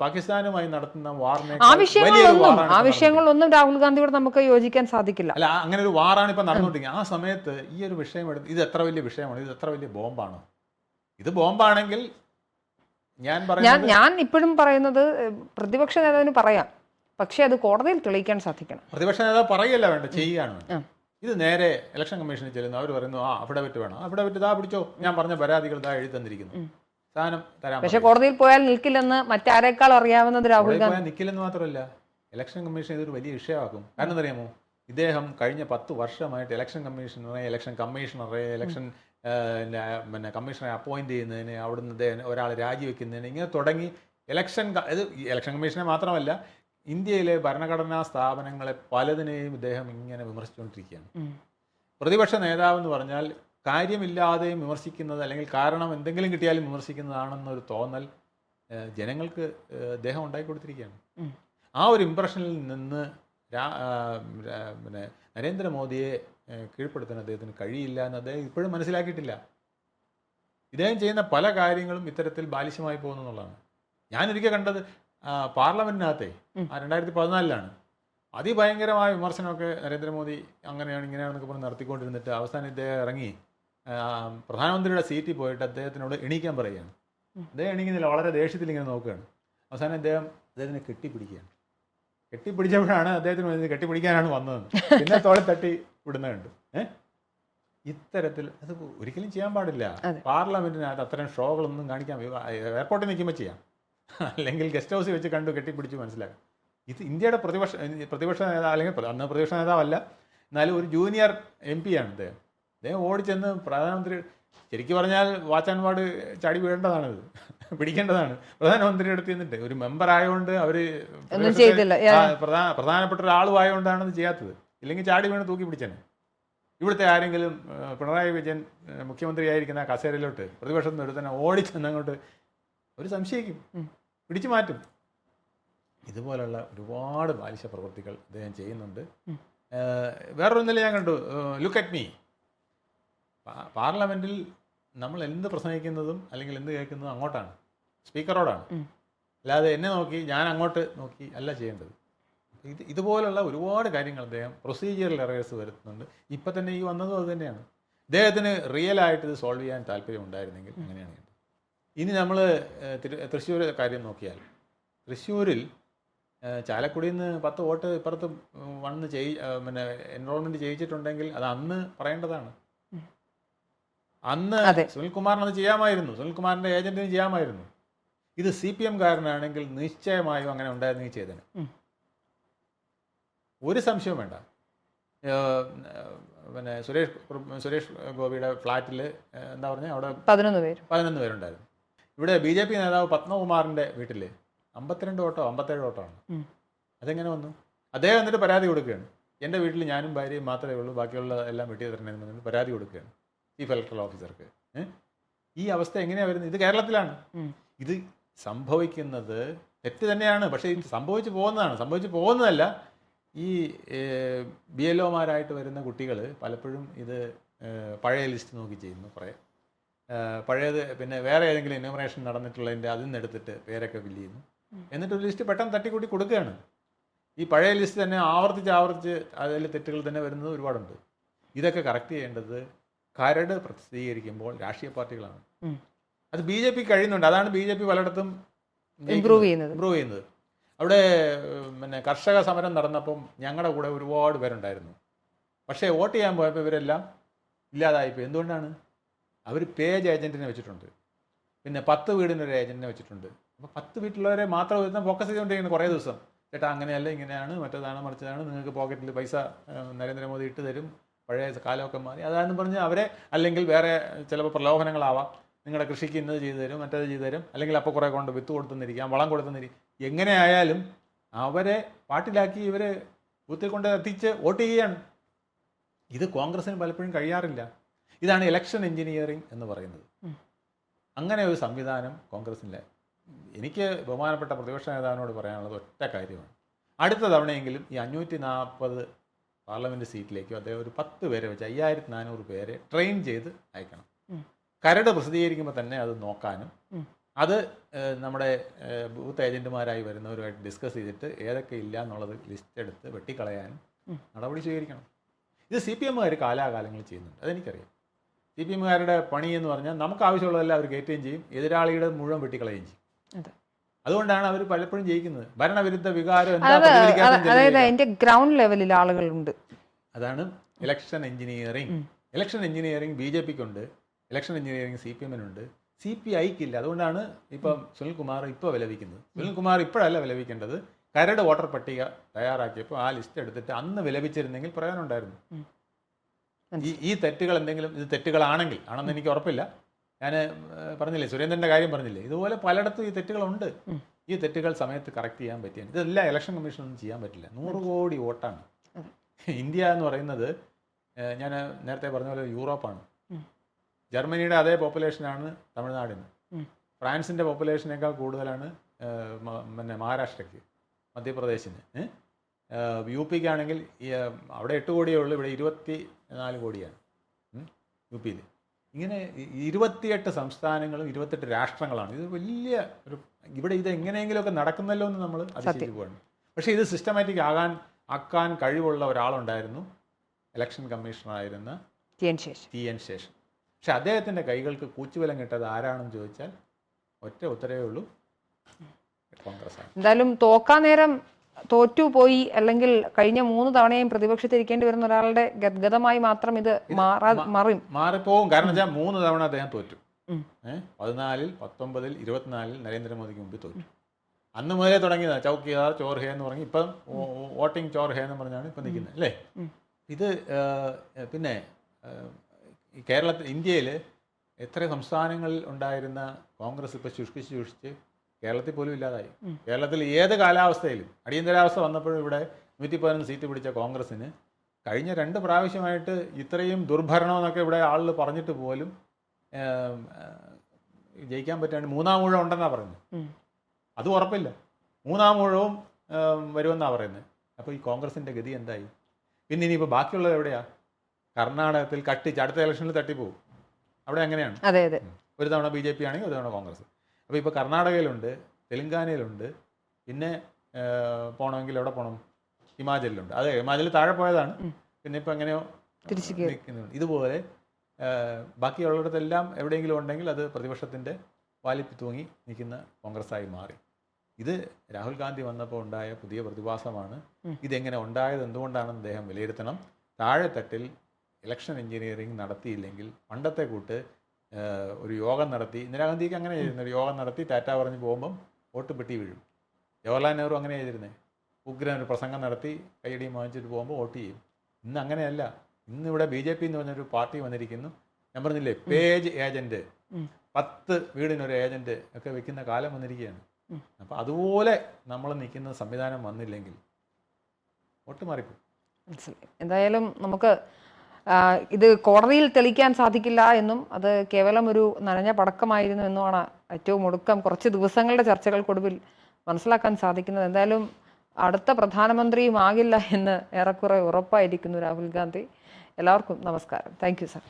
പാകിസ്ഥാനുമായി നടത്തുന്ന വാറിനെ ആ വിഷയങ്ങളൊന്നും ആ വിഷയങ്ങളൊന്നും രാഹുൽ ഗാന്ധിയോട് നമുക്ക് യോജിക്കാൻ സാധിക്കില്ല. അല്ല അങ്ങനെ ഒരു വാറാണ് ഇപ്പൊ നടന്നുകൊണ്ടിരിക്കുന്നത്. ആ സമയത്ത് ഈ ഒരു വിഷയം എടുത്ത് ഇത് എത്ര വലിയ വിഷയമാണ്? ഇത് എത്ര വലിയ ബോംബാണ്? ഇത് ബോംബാണെങ്കിൽ ഞാൻ ഞാൻ ഇപ്പോഴും പറയുന്നത് പ്രതിപക്ഷ നേതാവിന് പറയാം. പക്ഷേ അത് കോടതിയിൽ തെളിയിക്കാൻ സാധിക്കണം. പ്രതിപക്ഷ നേതാവ് പറയല്ല വേണ്ട? ചെയ്യുകയാണ് ഇത് നേരെ ഇലക്ഷൻ കമ്മീഷനിൽ ചെല്ലുന്നു. അവർ പറയുന്നു ആ അവിടെ പറ്റ് വേണം. അവിടെ പറ്റ് ഇതാ പിടിച്ചോ. ഞാൻ പറഞ്ഞ പരാതികൾ ഇതാ എഴുതി തന്നിരിക്കുന്നു. സ്ഥാനം തരാം പക്ഷെ കോടതിയിൽ പോയാൽ നിൽക്കില്ലെന്ന് മറ്റാരേക്കാൾ അറിയാവുന്ന രാഹുൽ ഗാന്ധി. നിൽക്കില്ലെന്ന് മാത്രമല്ല ഇലക്ഷൻ കമ്മീഷൻ ഇതൊരു വലിയ വിഷയമാക്കും. കാരണം എന്തറിയാമോ ഇദ്ദേഹം കഴിഞ്ഞ പത്ത് വർഷമായിട്ട് ഇലക്ഷൻ കമ്മീഷണറെ ഇലക്ഷൻ കമ്മീഷണറെ ഇലക്ഷൻ പിന്നെ, കമ്മീഷണറെ അപ്പോയിന്റ് ചെയ്യുന്നതിന് അവിടുന്ന് ഒരാൾ രാജിവെക്കുന്നതിന് ഇങ്ങനെ തുടങ്ങി ഇലക്ഷൻ ഇത് ഇലക്ഷൻ കമ്മീഷനെ മാത്രമല്ല ഇന്ത്യയിലെ ഭരണഘടനാ സ്ഥാപനങ്ങളെ പലതിനെയും ഇദ്ദേഹം ഇങ്ങനെ വിമർശിച്ചുകൊണ്ടിരിക്കുകയാണ്. പ്രതിപക്ഷ നേതാവ് എന്ന് പറഞ്ഞാൽ കാര്യമില്ലാതെയും വിമർശിക്കുന്നത് അല്ലെങ്കിൽ കാരണം എന്തെങ്കിലും കിട്ടിയാലും വിമർശിക്കുന്നതാണെന്നൊരു തോന്നൽ ജനങ്ങൾക്ക് അദ്ദേഹം ഉണ്ടാക്കി കൊടുത്തിരിക്കുകയാണ് ആ ഒരു ഇമ്പ്രഷനിൽ നിന്ന് പിന്നെ നരേന്ദ്രമോദിയെ കീഴ്പ്പെടുത്താൻ അദ്ദേഹത്തിന് കഴിയില്ല എന്ന് അദ്ദേഹം ഇപ്പോഴും മനസ്സിലാക്കിയിട്ടില്ല. ഇദ്ദേഹം ചെയ്യുന്ന പല കാര്യങ്ങളും ഇത്തരത്തിൽ ബാലിശമായി പോകുന്നു എന്നുള്ളതാണ്. ഞാനൊരിക്കൽ കണ്ടത്. ആ രണ്ടായിരത്തി പതിനാലിലാണ് അതിഭയങ്കരമായ വിമർശനമൊക്കെ നരേന്ദ്രമോദി അങ്ങനെയാണ് ഇങ്ങനെയാണെന്നൊക്കെ പറഞ്ഞ് നടത്തിക്കൊണ്ടിരുന്നിട്ട് അവസാനം ഇദ്ദേഹം ഇറങ്ങി പ്രധാനമന്ത്രിയുടെ സീറ്റിൽ പോയിട്ട് അദ്ദേഹത്തിനോട് എണീക്കാൻ പറയുകയാണ്. അദ്ദേഹം എണീക്കുന്നില്ല വളരെ ദേഷ്യത്തിൽ ഇങ്ങനെ നോക്കുകയാണ്. അവസാനം അദ്ദേഹം അദ്ദേഹത്തിനെ കെട്ടിപ്പിടിക്കുകയാണ്. കെട്ടിപ്പിടിച്ചപ്പോഴാണ് അദ്ദേഹത്തിന് മനസ്സിലായത് കെട്ടിപ്പിടിക്കാനാണ് വന്നത്. പിന്നെ തോളെ തട്ടി വിടുന്നുണ്ട് ഏഹ് ഇത്തരത്തിൽ അത് ഒരിക്കലും ചെയ്യാൻ പാടില്ല. പാർലമെന്റിനകത്ത് അത്തരം ഷോകളൊന്നും കാണിക്കാൻ എയർപോർട്ടിൽ നിൽക്കുമ്പോൾ ചെയ്യാം. അല്ലെങ്കിൽ ഗസ്റ്റ് ഹൗസിൽ വെച്ച് കണ്ടു കെട്ടിപ്പിടിച്ച് മനസ്സിലാക്കാം. ഇത് ഇന്ത്യയുടെ പ്രതിപക്ഷ പ്രതിപക്ഷ നേതാവ് അല്ലെങ്കിൽ അന്ന് പ്രതിപക്ഷ നേതാവല്ല. എന്നാലും ഒരു ജൂനിയർ എം പി ആണ് അദ്ദേഹം അദ്ദേഹം ഓടിച്ചെന്ന് പ്രധാനമന്ത്രി ശരിക്കും പറഞ്ഞാൽ വാച്ചാൻപാട് വാർഡ് ചാടി വീഴേണ്ടതാണിത്. പിടിക്കേണ്ടതാണ്. പ്രധാനമന്ത്രി അടുത്ത് ചെന്നിട്ട് ഒരു മെമ്പർ ആയതുകൊണ്ട് അവർ പ്രധാനപ്പെട്ട ഒരാളും ആയതുകൊണ്ടാണ് ഇത് ചെയ്യാത്തത്. ഇല്ലെങ്കിൽ ചാടി വീണ് തൂക്കി പിടിച്ചേനെ ഇവിടുത്തെ ആരെങ്കിലും പിണറായി വിജയൻ മുഖ്യമന്ത്രി ആയിരിക്കുന്ന ആ കസേരയിലോട്ട് പ്രതിപക്ഷത്ത് നിന്ന് തന്നെ ഓടിച്ചെന്ന് അങ്ങോട്ട് ഒരു സംശയിക്കും. പിടിച്ചു മാറ്റും. ഇതുപോലുള്ള ഒരുപാട് ബാലിശ പ്രവൃത്തികൾ അദ്ദേഹം ചെയ്യുന്നുണ്ട്. വേറൊരു നില ഞാൻ കണ്ടു. ലുക്ക് അറ്റ് മീ പാർലമെന്റിൽ നമ്മൾ എന്ത് പ്രസംഗിക്കുന്നതും അല്ലെങ്കിൽ എന്ത് കേൾക്കുന്നതും അങ്ങോട്ടാണ്. സ്പീക്കറോടാണ്. അല്ലാതെ എന്നെ നോക്കി ഞാൻ അങ്ങോട്ട് നോക്കി അല്ല ചെയ്യേണ്ടത്. ഇത് ഇതുപോലുള്ള ഒരുപാട് കാര്യങ്ങൾ അദ്ദേഹം പ്രൊസീജിയറൽ എറേഴ്സ് വരുത്തുന്നുണ്ട്. ഇപ്പം തന്നെ ഈ വന്നതും അത് തന്നെയാണ്. അദ്ദേഹത്തിന് റിയൽ ആയിട്ട് ഇത് സോൾവ് ചെയ്യാൻ താല്പര്യം ഉണ്ടായിരുന്നെങ്കിൽ അങ്ങനെയാണ് ഇനി നമ്മൾ തൃശ്ശൂർ കാര്യം നോക്കിയാൽ തൃശ്ശൂരിൽ ചാലക്കുടിയിൽ നിന്ന് പത്ത് വോട്ട് ഇപ്പുറത്ത് വന്ന് ചെയ് പിന്നെ എൻറോൾമെന്റ് ചെയ്യിച്ചിട്ടുണ്ടെങ്കിൽ അത് അന്ന് പറയേണ്ടതാണ്. അന്ന്. സുനിൽകുമാറിന് അത് ചെയ്യാമായിരുന്നു. സുനിൽകുമാറിന്റെ ഏജന്റിന് ചെയ്യാമായിരുന്നു. ഇത് സി പി എംകാരനാണെങ്കിൽ നിശ്ചയമായും അങ്ങനെ ഉണ്ടായിരുന്നെങ്കിൽ ചെയ്തേനെ. ഒരു സംശയവും വേണ്ട. പിന്നെ സുരേഷ് സുരേഷ് ഗോപിയുടെ ഫ്ലാറ്റിൽ എന്താ പറഞ്ഞ അവിടെ പതിനൊന്ന് പേര്. പതിനൊന്ന് പേരുണ്ടായിരുന്നു. ഇവിടെ ബി ജെ പി നേതാവ് പത്മകുമാറിന്റെ വീട്ടിൽ അമ്പത്തിരണ്ട് വോട്ടോ അമ്പത്തേഴ് വോട്ടോ ആണ്. അതെങ്ങനെ വന്നു? അദ്ദേഹം എന്നിട്ട് പരാതി കൊടുക്കുകയാണ്. എന്റെ വീട്ടിൽ ഞാനും ഭാര്യയും മാത്രമേ ഉള്ളൂ ബാക്കിയുള്ള എല്ലാം വീട്ടിൽ തരണേന്ന് പരാതി കൊടുക്കുകയാണ്. ചീഫ് ഇലക്ട്രൽ ഓഫീസർക്ക് ഈ അവസ്ഥ എങ്ങനെയാണ് വരുന്നത്? ഇത് കേരളത്തിലാണ്. ഇത് സംഭവിക്കുന്നത് തെറ്റ് തന്നെയാണ്. പക്ഷേ ഇത് സംഭവിച്ചു പോകുന്നതാണ്. സംഭവിച്ചു പോകുന്നതല്ല. ഈ ബി എൽ ഒമാരായിട്ട് വരുന്ന കുട്ടികൾ പലപ്പോഴും ഇത് പഴയ ലിസ്റ്റ് നോക്കി ചെയ്യുന്നു കുറേ. പഴയത് പിന്നെ വേറെ ഏതെങ്കിലും ഇനോമിനേഷൻ നടന്നിട്ടുള്ളതിന്റെ അതിൽ നിന്ന് എടുത്തിട്ട് പേരൊക്കെ ഫില്ല് ചെയ്യുന്നു. എന്നിട്ട് ഒരു ലിസ്റ്റ് പെട്ടെന്ന് തട്ടിക്കൂട്ടി കൊടുക്കുകയാണ്. ഈ പഴയ ലിസ്റ്റ് തന്നെ ആവർത്തിച്ച് ആവർത്തിച്ച് അതിൽ തെറ്റുകൾ തന്നെ വരുന്നത് ഒരുപാടുണ്ട്. ഇതൊക്കെ കറക്റ്റ് ചെയ്യേണ്ടത് കരട് പ്രസിദ്ധീകരിക്കുമ്പോൾ രാഷ്ട്രീയ പാർട്ടികളാണ്. അത് ബി ജെ പി കഴിയുന്നുണ്ട്. അതാണ് ബി ജെ പി പലയിടത്തും ഇമ്പ്രൂവ് ചെയ്യുന്നത്. ഇമ്പ്രൂവ് ചെയ്യുന്നത്. അവിടെ പിന്നെ കർഷക സമരം നടന്നപ്പം ഞങ്ങളുടെ കൂടെ ഒരുപാട് പേരുണ്ടായിരുന്നു. പക്ഷേ വോട്ട് ചെയ്യാൻ പോയപ്പോൾ ഇവരെല്ലാം ഇല്ലാതായിപ്പോയി. എന്തുകൊണ്ടാണ്? അവർ പേജ് ഏജന്റിനെ വെച്ചിട്ടുണ്ട്. പിന്നെ പത്ത് വീടിനൊരു ഏജന്റിനെ വെച്ചിട്ടുണ്ട്. അപ്പോൾ പത്ത് വീട്ടിലുള്ളവരെ മാത്രം വരുന്ന ഫോക്കസ് ചെയ്തുകൊണ്ടിരിക്കുന്നു കുറേ ദിവസം. ചേട്ടാ അങ്ങനെയല്ല ഇങ്ങനെയാണ് മറ്റേതാണ് മറിച്ചതാണ് നിങ്ങൾക്ക് പോക്കറ്റിൽ പൈസ നരേന്ദ്രമോദി ഇട്ട് തരും. പഴയ കാലമൊക്കെ മാറി. അതാണെന്ന് പറഞ്ഞ് അവരെ അല്ലെങ്കിൽ വേറെ ചിലപ്പോൾ പ്രലോഭനങ്ങളാവാം. നിങ്ങളുടെ കൃഷിക്ക് ഇന്നത് ചെയ്തു തരും മറ്റേത് ചെയ്തു തരും. അല്ലെങ്കിൽ അപ്പോൾ കുറേ കൊണ്ട് വിത്ത് കൊടുത്തുന്നിരിക്കാം വളം കൊടുത്തുന്നിരിക്കും. എങ്ങനെ ആയാലും അവരെ പാട്ടിലാക്കി ഇവരെ ബൂത്തിൽ കൊണ്ട് എത്തിച്ച് വോട്ട് ചെയ്യുകയാണ് ഇത് കോൺഗ്രസിന് പലപ്പോഴും കഴിയാറില്ല. ഇതാണ് ഇലക്ഷൻ എഞ്ചിനീയറിംഗ് എന്ന് പറയുന്നത്. അങ്ങനെ ഒരു സംവിധാനം കോൺഗ്രസിന്റെ എനിക്ക് ബഹുമാനപ്പെട്ട പ്രതിപക്ഷ നേതാവിനോട് പറയാനുള്ളത് ഒറ്റ കാര്യമാണ്. അടുത്ത തവണയെങ്കിലും ഈ അഞ്ഞൂറ്റി നാൽപ്പത് പാർലമെന്റ് സീറ്റിലേക്കോ അദ്ദേഹം ഒരു പത്ത് പേരെ വെച്ച് അയ്യായിരത്തി നാനൂറ് പേരെ ട്രെയിൻ ചെയ്ത് അയക്കണം കരട് പ്രസിദ്ധീകരിക്കുമ്പോൾ തന്നെ അത് നോക്കാനും. അത് നമ്മുടെ ബൂത്ത് ഏജന്റുമാരായി വരുന്നവരുമായിട്ട് ഡിസ്കസ് ചെയ്തിട്ട് ഏതൊക്കെ ഇല്ല എന്നുള്ളത് ലിസ്റ്റ് എടുത്ത് വെട്ടിക്കളയാനും. നടപടി സ്വീകരിക്കണം ഇത് സി പി എമ്മുകാർ കാലാകാലങ്ങളിൽ ചെയ്യുന്നുണ്ട് അതെനിക്കറിയാം സി പി എമ്മുകാരുടെ പണി എന്ന് പറഞ്ഞാൽ നമുക്ക് ആവശ്യമുള്ളതെല്ലാം അവർ കയറ്റുകയും ചെയ്യും എതിരാളിയുടെ മുഴുവൻ വെട്ടിക്കളയുകയും ചെയ്യും. അതുകൊണ്ടാണ് അവർ പലപ്പോഴും ജയിക്കുന്നത്. ഭരണവിരുദ്ധ വികാരം അതായത് അതിന്റെ ഗ്രൗണ്ട് ലെവലിൽ ആളുകളുണ്ട്. അതാണ് election engineering election engineering B J പിക്കുണ്ട്. Election engineering C P എമ്മിനുണ്ട്. സി പി ഐക്കില്ല. അതുകൊണ്ടാണ് ഇപ്പം സുനിൽകുമാർ ഇപ്പോൾ വിലപിക്കുന്നത്. സുനിൽകുമാർ ഇപ്പോഴല്ല വിലപിക്കേണ്ടത്. കരട് വോട്ടർ പട്ടിക തയ്യാറാക്കിയപ്പോൾ ആ ലിസ്റ്റ് എടുത്തിട്ട് അന്ന് വിലപിച്ചിരുന്നെങ്കിൽ പ്രയോജനം ഉണ്ടായിരുന്നു ഈ ഈ തെറ്റുകൾ എന്തെങ്കിലും ഇത് തെറ്റുകളാണെങ്കിൽ ആണെന്ന് എനിക്ക് ഉറപ്പില്ല. ഞാൻ പറഞ്ഞില്ലേ സുരേന്ദ്രന്റെ കാര്യം പറഞ്ഞില്ലേ? ഇതുപോലെ പലയിടത്തും ഈ തെറ്റുകളുണ്ട്. ഈ തെറ്റുകൾ സമയത്ത് കറക്റ്റ് ചെയ്യാൻ പറ്റിയാണ്. ഇതെല്ലാം ഇലക്ഷൻ കമ്മീഷനൊന്നും ചെയ്യാൻ പറ്റില്ല. നൂറ് കോടി വോട്ടാണ്. ഇന്ത്യ എന്ന് പറയുന്നത് ഞാൻ നേരത്തെ പറഞ്ഞ പോലെ യൂറോപ്പാണ്. ജർമ്മനിയുടെ അതേ പോപ്പുലേഷനാണ് തമിഴ്നാടിന്. ഫ്രാൻസിന്റെ ഫ്രാൻസിന്റെ പോപ്പുലേഷനേക്കാൾ കൂടുതലാണ് പിന്നെ മഹാരാഷ്ട്രയ്ക്ക് മധ്യപ്രദേശിന്. യു പിക്കാണെങ്കിൽ അവിടെ എട്ട് കോടിയേ ഉള്ളൂ ഇവിടെ ഇരുപത്തി നാല് കോടിയാണ് യു പിയിൽ ഇങ്ങനെ ഇരുപത്തിയെട്ട് സംസ്ഥാനങ്ങളും ഇരുപത്തെട്ട് രാഷ്ട്രങ്ങളാണ്. ഇത് വലിയ ഒരു ഇവിടെ ഇത് എങ്ങനെയെങ്കിലുമൊക്കെ നടക്കുന്നല്ലോ എന്ന് നമ്മൾ അതിശയിക്കുകയാണ്. പോവാണ് പക്ഷേ ഇത് സിസ്റ്റമാറ്റിക് ആകാൻ ആക്കാൻ കഴിവുള്ള ഒരാളുണ്ടായിരുന്നു. Election കമ്മീഷണറായിരുന്ന T N Seshan. T N Seshan പക്ഷെ അദ്ദേഹത്തിന്റെ കൈകൾക്ക് കൂച്ചുവലം കിട്ടത് ആരാണെന്ന് ചോദിച്ചാൽ ഒറ്റ ഉത്തരവേ ഉള്ളൂ. കോൺഗ്രസ് എന്തായാലും തോക്കാൻ നേരം തോറ്റുപോയി അല്ലെങ്കിൽ കഴിഞ്ഞ മൂന്ന് തവണയും പ്രതിപക്ഷത്തിരിക്കേണ്ടി വരുന്ന ഒരാളുടെ ഗദ്ഗതമായി മാത്രം ഇത് മാറാ മറിയും മാറിപ്പോവും. കാരണം വെച്ചാൽ മൂന്ന് തവണ അദ്ദേഹം തോറ്റു. ഏഹ് പതിനാലിൽ പത്തൊമ്പതിൽ ഇരുപത്തിനാലിൽ നരേന്ദ്രമോദിക്ക് മുമ്പ് തോറ്റു. അന്ന് മുതലേ തുടങ്ങിയതാണ് ചൗക്കിദാർ ചോർഹേ എന്ന് പറഞ്ഞു ഇപ്പം വോട്ടിംഗ് ചോർഹേ എന്ന് പറഞ്ഞാണ് ഇപ്പം നിൽക്കുന്നത്. അല്ലേ? ഇത് പിന്നെ കേരളത്തിൽ ഇന്ത്യയിൽ എത്ര സംസ്ഥാനങ്ങളിൽ ഉണ്ടായിരുന്ന കോൺഗ്രസ് ഇപ്പോൾ ശുഷ്കിച്ച് ശുഷ്കിച്ച് കേരളത്തിൽ പോലും ഇല്ലാതായി. കേരളത്തിൽ ഏത് കാലാവസ്ഥയിലും അടിയന്തരാവസ്ഥ വന്നപ്പോഴും ഇവിടെ നൂറ്റി പതിനൊന്ന് സീറ്റ് പിടിച്ച കോൺഗ്രസ്സിന് കഴിഞ്ഞ രണ്ട് പ്രാവശ്യമായിട്ട് ഇത്രയും ദുർഭരണം എന്നൊക്കെ ഇവിടെ ആളുകൾ പറഞ്ഞിട്ട് പോലും ജയിക്കാൻ പറ്റാണ്ട് മൂന്നാം ഊഴം ഉണ്ടെന്നാണ് പറയുന്നത്. അത് ഉറപ്പില്ല. മൂന്നാം ഊഴവും വരുമെന്നാ വരുമെന്നാണ് പറയുന്നത്. അപ്പോൾ ഈ കോൺഗ്രസിന്റെ ഗതി എന്തായി? പിന്നെ ഇനിയിപ്പോൾ ബാക്കിയുള്ളത് എവിടെയാ? കർണാടകത്തിൽ കട്ടിച്ച് അടുത്ത ഇലക്ഷനിൽ തട്ടിപ്പോവും. അവിടെ അങ്ങനെയാണ് അതെ അതെ. ഒരു തവണ ബി ജെ പി ആണെങ്കിൽ ഒരു തവണ കോൺഗ്രസ്. അപ്പോൾ ഇപ്പോൾ കർണാടകയിലുണ്ട് തെലുങ്കാനയിലുണ്ട് പിന്നെ പോകണമെങ്കിൽ എവിടെ പോകണം ഹിമാചലിലുണ്ട്. അതെ ഹിമാചലിൽ താഴെ പോയതാണ്. പിന്നെ ഇപ്പോൾ എങ്ങനെയോ. നിൽക്കുന്നുണ്ട്. ഇതുപോലെ ബാക്കിയുള്ളിടത്തെല്ലാം എവിടെയെങ്കിലും ഉണ്ടെങ്കിൽ അത് പ്രതിപക്ഷത്തിന്റെ വാലിപ്പി തൂങ്ങി നിൽക്കുന്ന കോൺഗ്രസ്സായി മാറി. ഇത് രാഹുൽ ഗാന്ധി വന്നപ്പോൾ ഉണ്ടായ പുതിയ പ്രതിഭാസമാണ്. ഇതെങ്ങനെ ഉണ്ടായത്? എന്തുകൊണ്ടാണെന്ന് അദ്ദേഹം വിലയിരുത്തണം. താഴെത്തട്ടിൽ ഇലക്ഷൻ എഞ്ചിനീയറിംഗ് നടത്തിയില്ലെങ്കിൽ പണ്ടത്തെ കൂട്ട് ഒരു യോഗം നടത്തി. ഇന്ദിരാഗാന്ധിക്ക് അങ്ങനെ ചെയ്തിരുന്നു ഒരു യോഗം നടത്തി ടാറ്റ പറഞ്ഞ് പോകുമ്പം വോട്ട് പെട്ടി വീഴും. ജവഹർലാൽ നെഹ്റു അങ്ങനെ ചെയ്തിരുന്നത് ഉഗ്രൻ ഒരു പ്രസംഗം നടത്തി കൈയടിയും വാങ്ങിച്ചിട്ട് പോകുമ്പോൾ വോട്ട് ചെയ്യും. ഇന്ന് അങ്ങനെയല്ല. ഇന്നിവിടെ ബി ജെ പി എന്ന് പറഞ്ഞൊരു പാർട്ടി വന്നിരിക്കുന്നു. ഞാൻ പറഞ്ഞില്ലേ പേജ് ഏജന്റ്. പത്ത് വീടിനൊരു ഏജന്റ് ഒക്കെ വെക്കുന്ന കാലം വന്നിരിക്കുകയാണ്. അപ്പം അതുപോലെ നമ്മൾ നിൽക്കുന്ന സംവിധാനം വന്നില്ലെങ്കിൽ വോട്ട് മാറിപ്പോകും എന്തായാലും നമുക്ക് ഇത് കോടതിയിൽ തെളിക്കാൻ സാധിക്കില്ല എന്നും അത് കേവലം ഒരു നനഞ്ഞ പടക്കമായിരുന്നു എന്നുമാണ് ഏറ്റവും ഒടുക്കം കുറച്ച് ദിവസങ്ങളുടെ ചർച്ചകൾക്കൊടുവിൽ മനസ്സിലാക്കാൻ സാധിക്കുന്നത്. എന്തായാലും അടുത്ത പ്രധാനമന്ത്രിയും ആകില്ല എന്ന് ഏറെക്കുറെ ഉറപ്പായിരിക്കുന്നു രാഹുൽ ഗാന്ധി. എല്ലാവർക്കും നമസ്കാരം. Thank you sir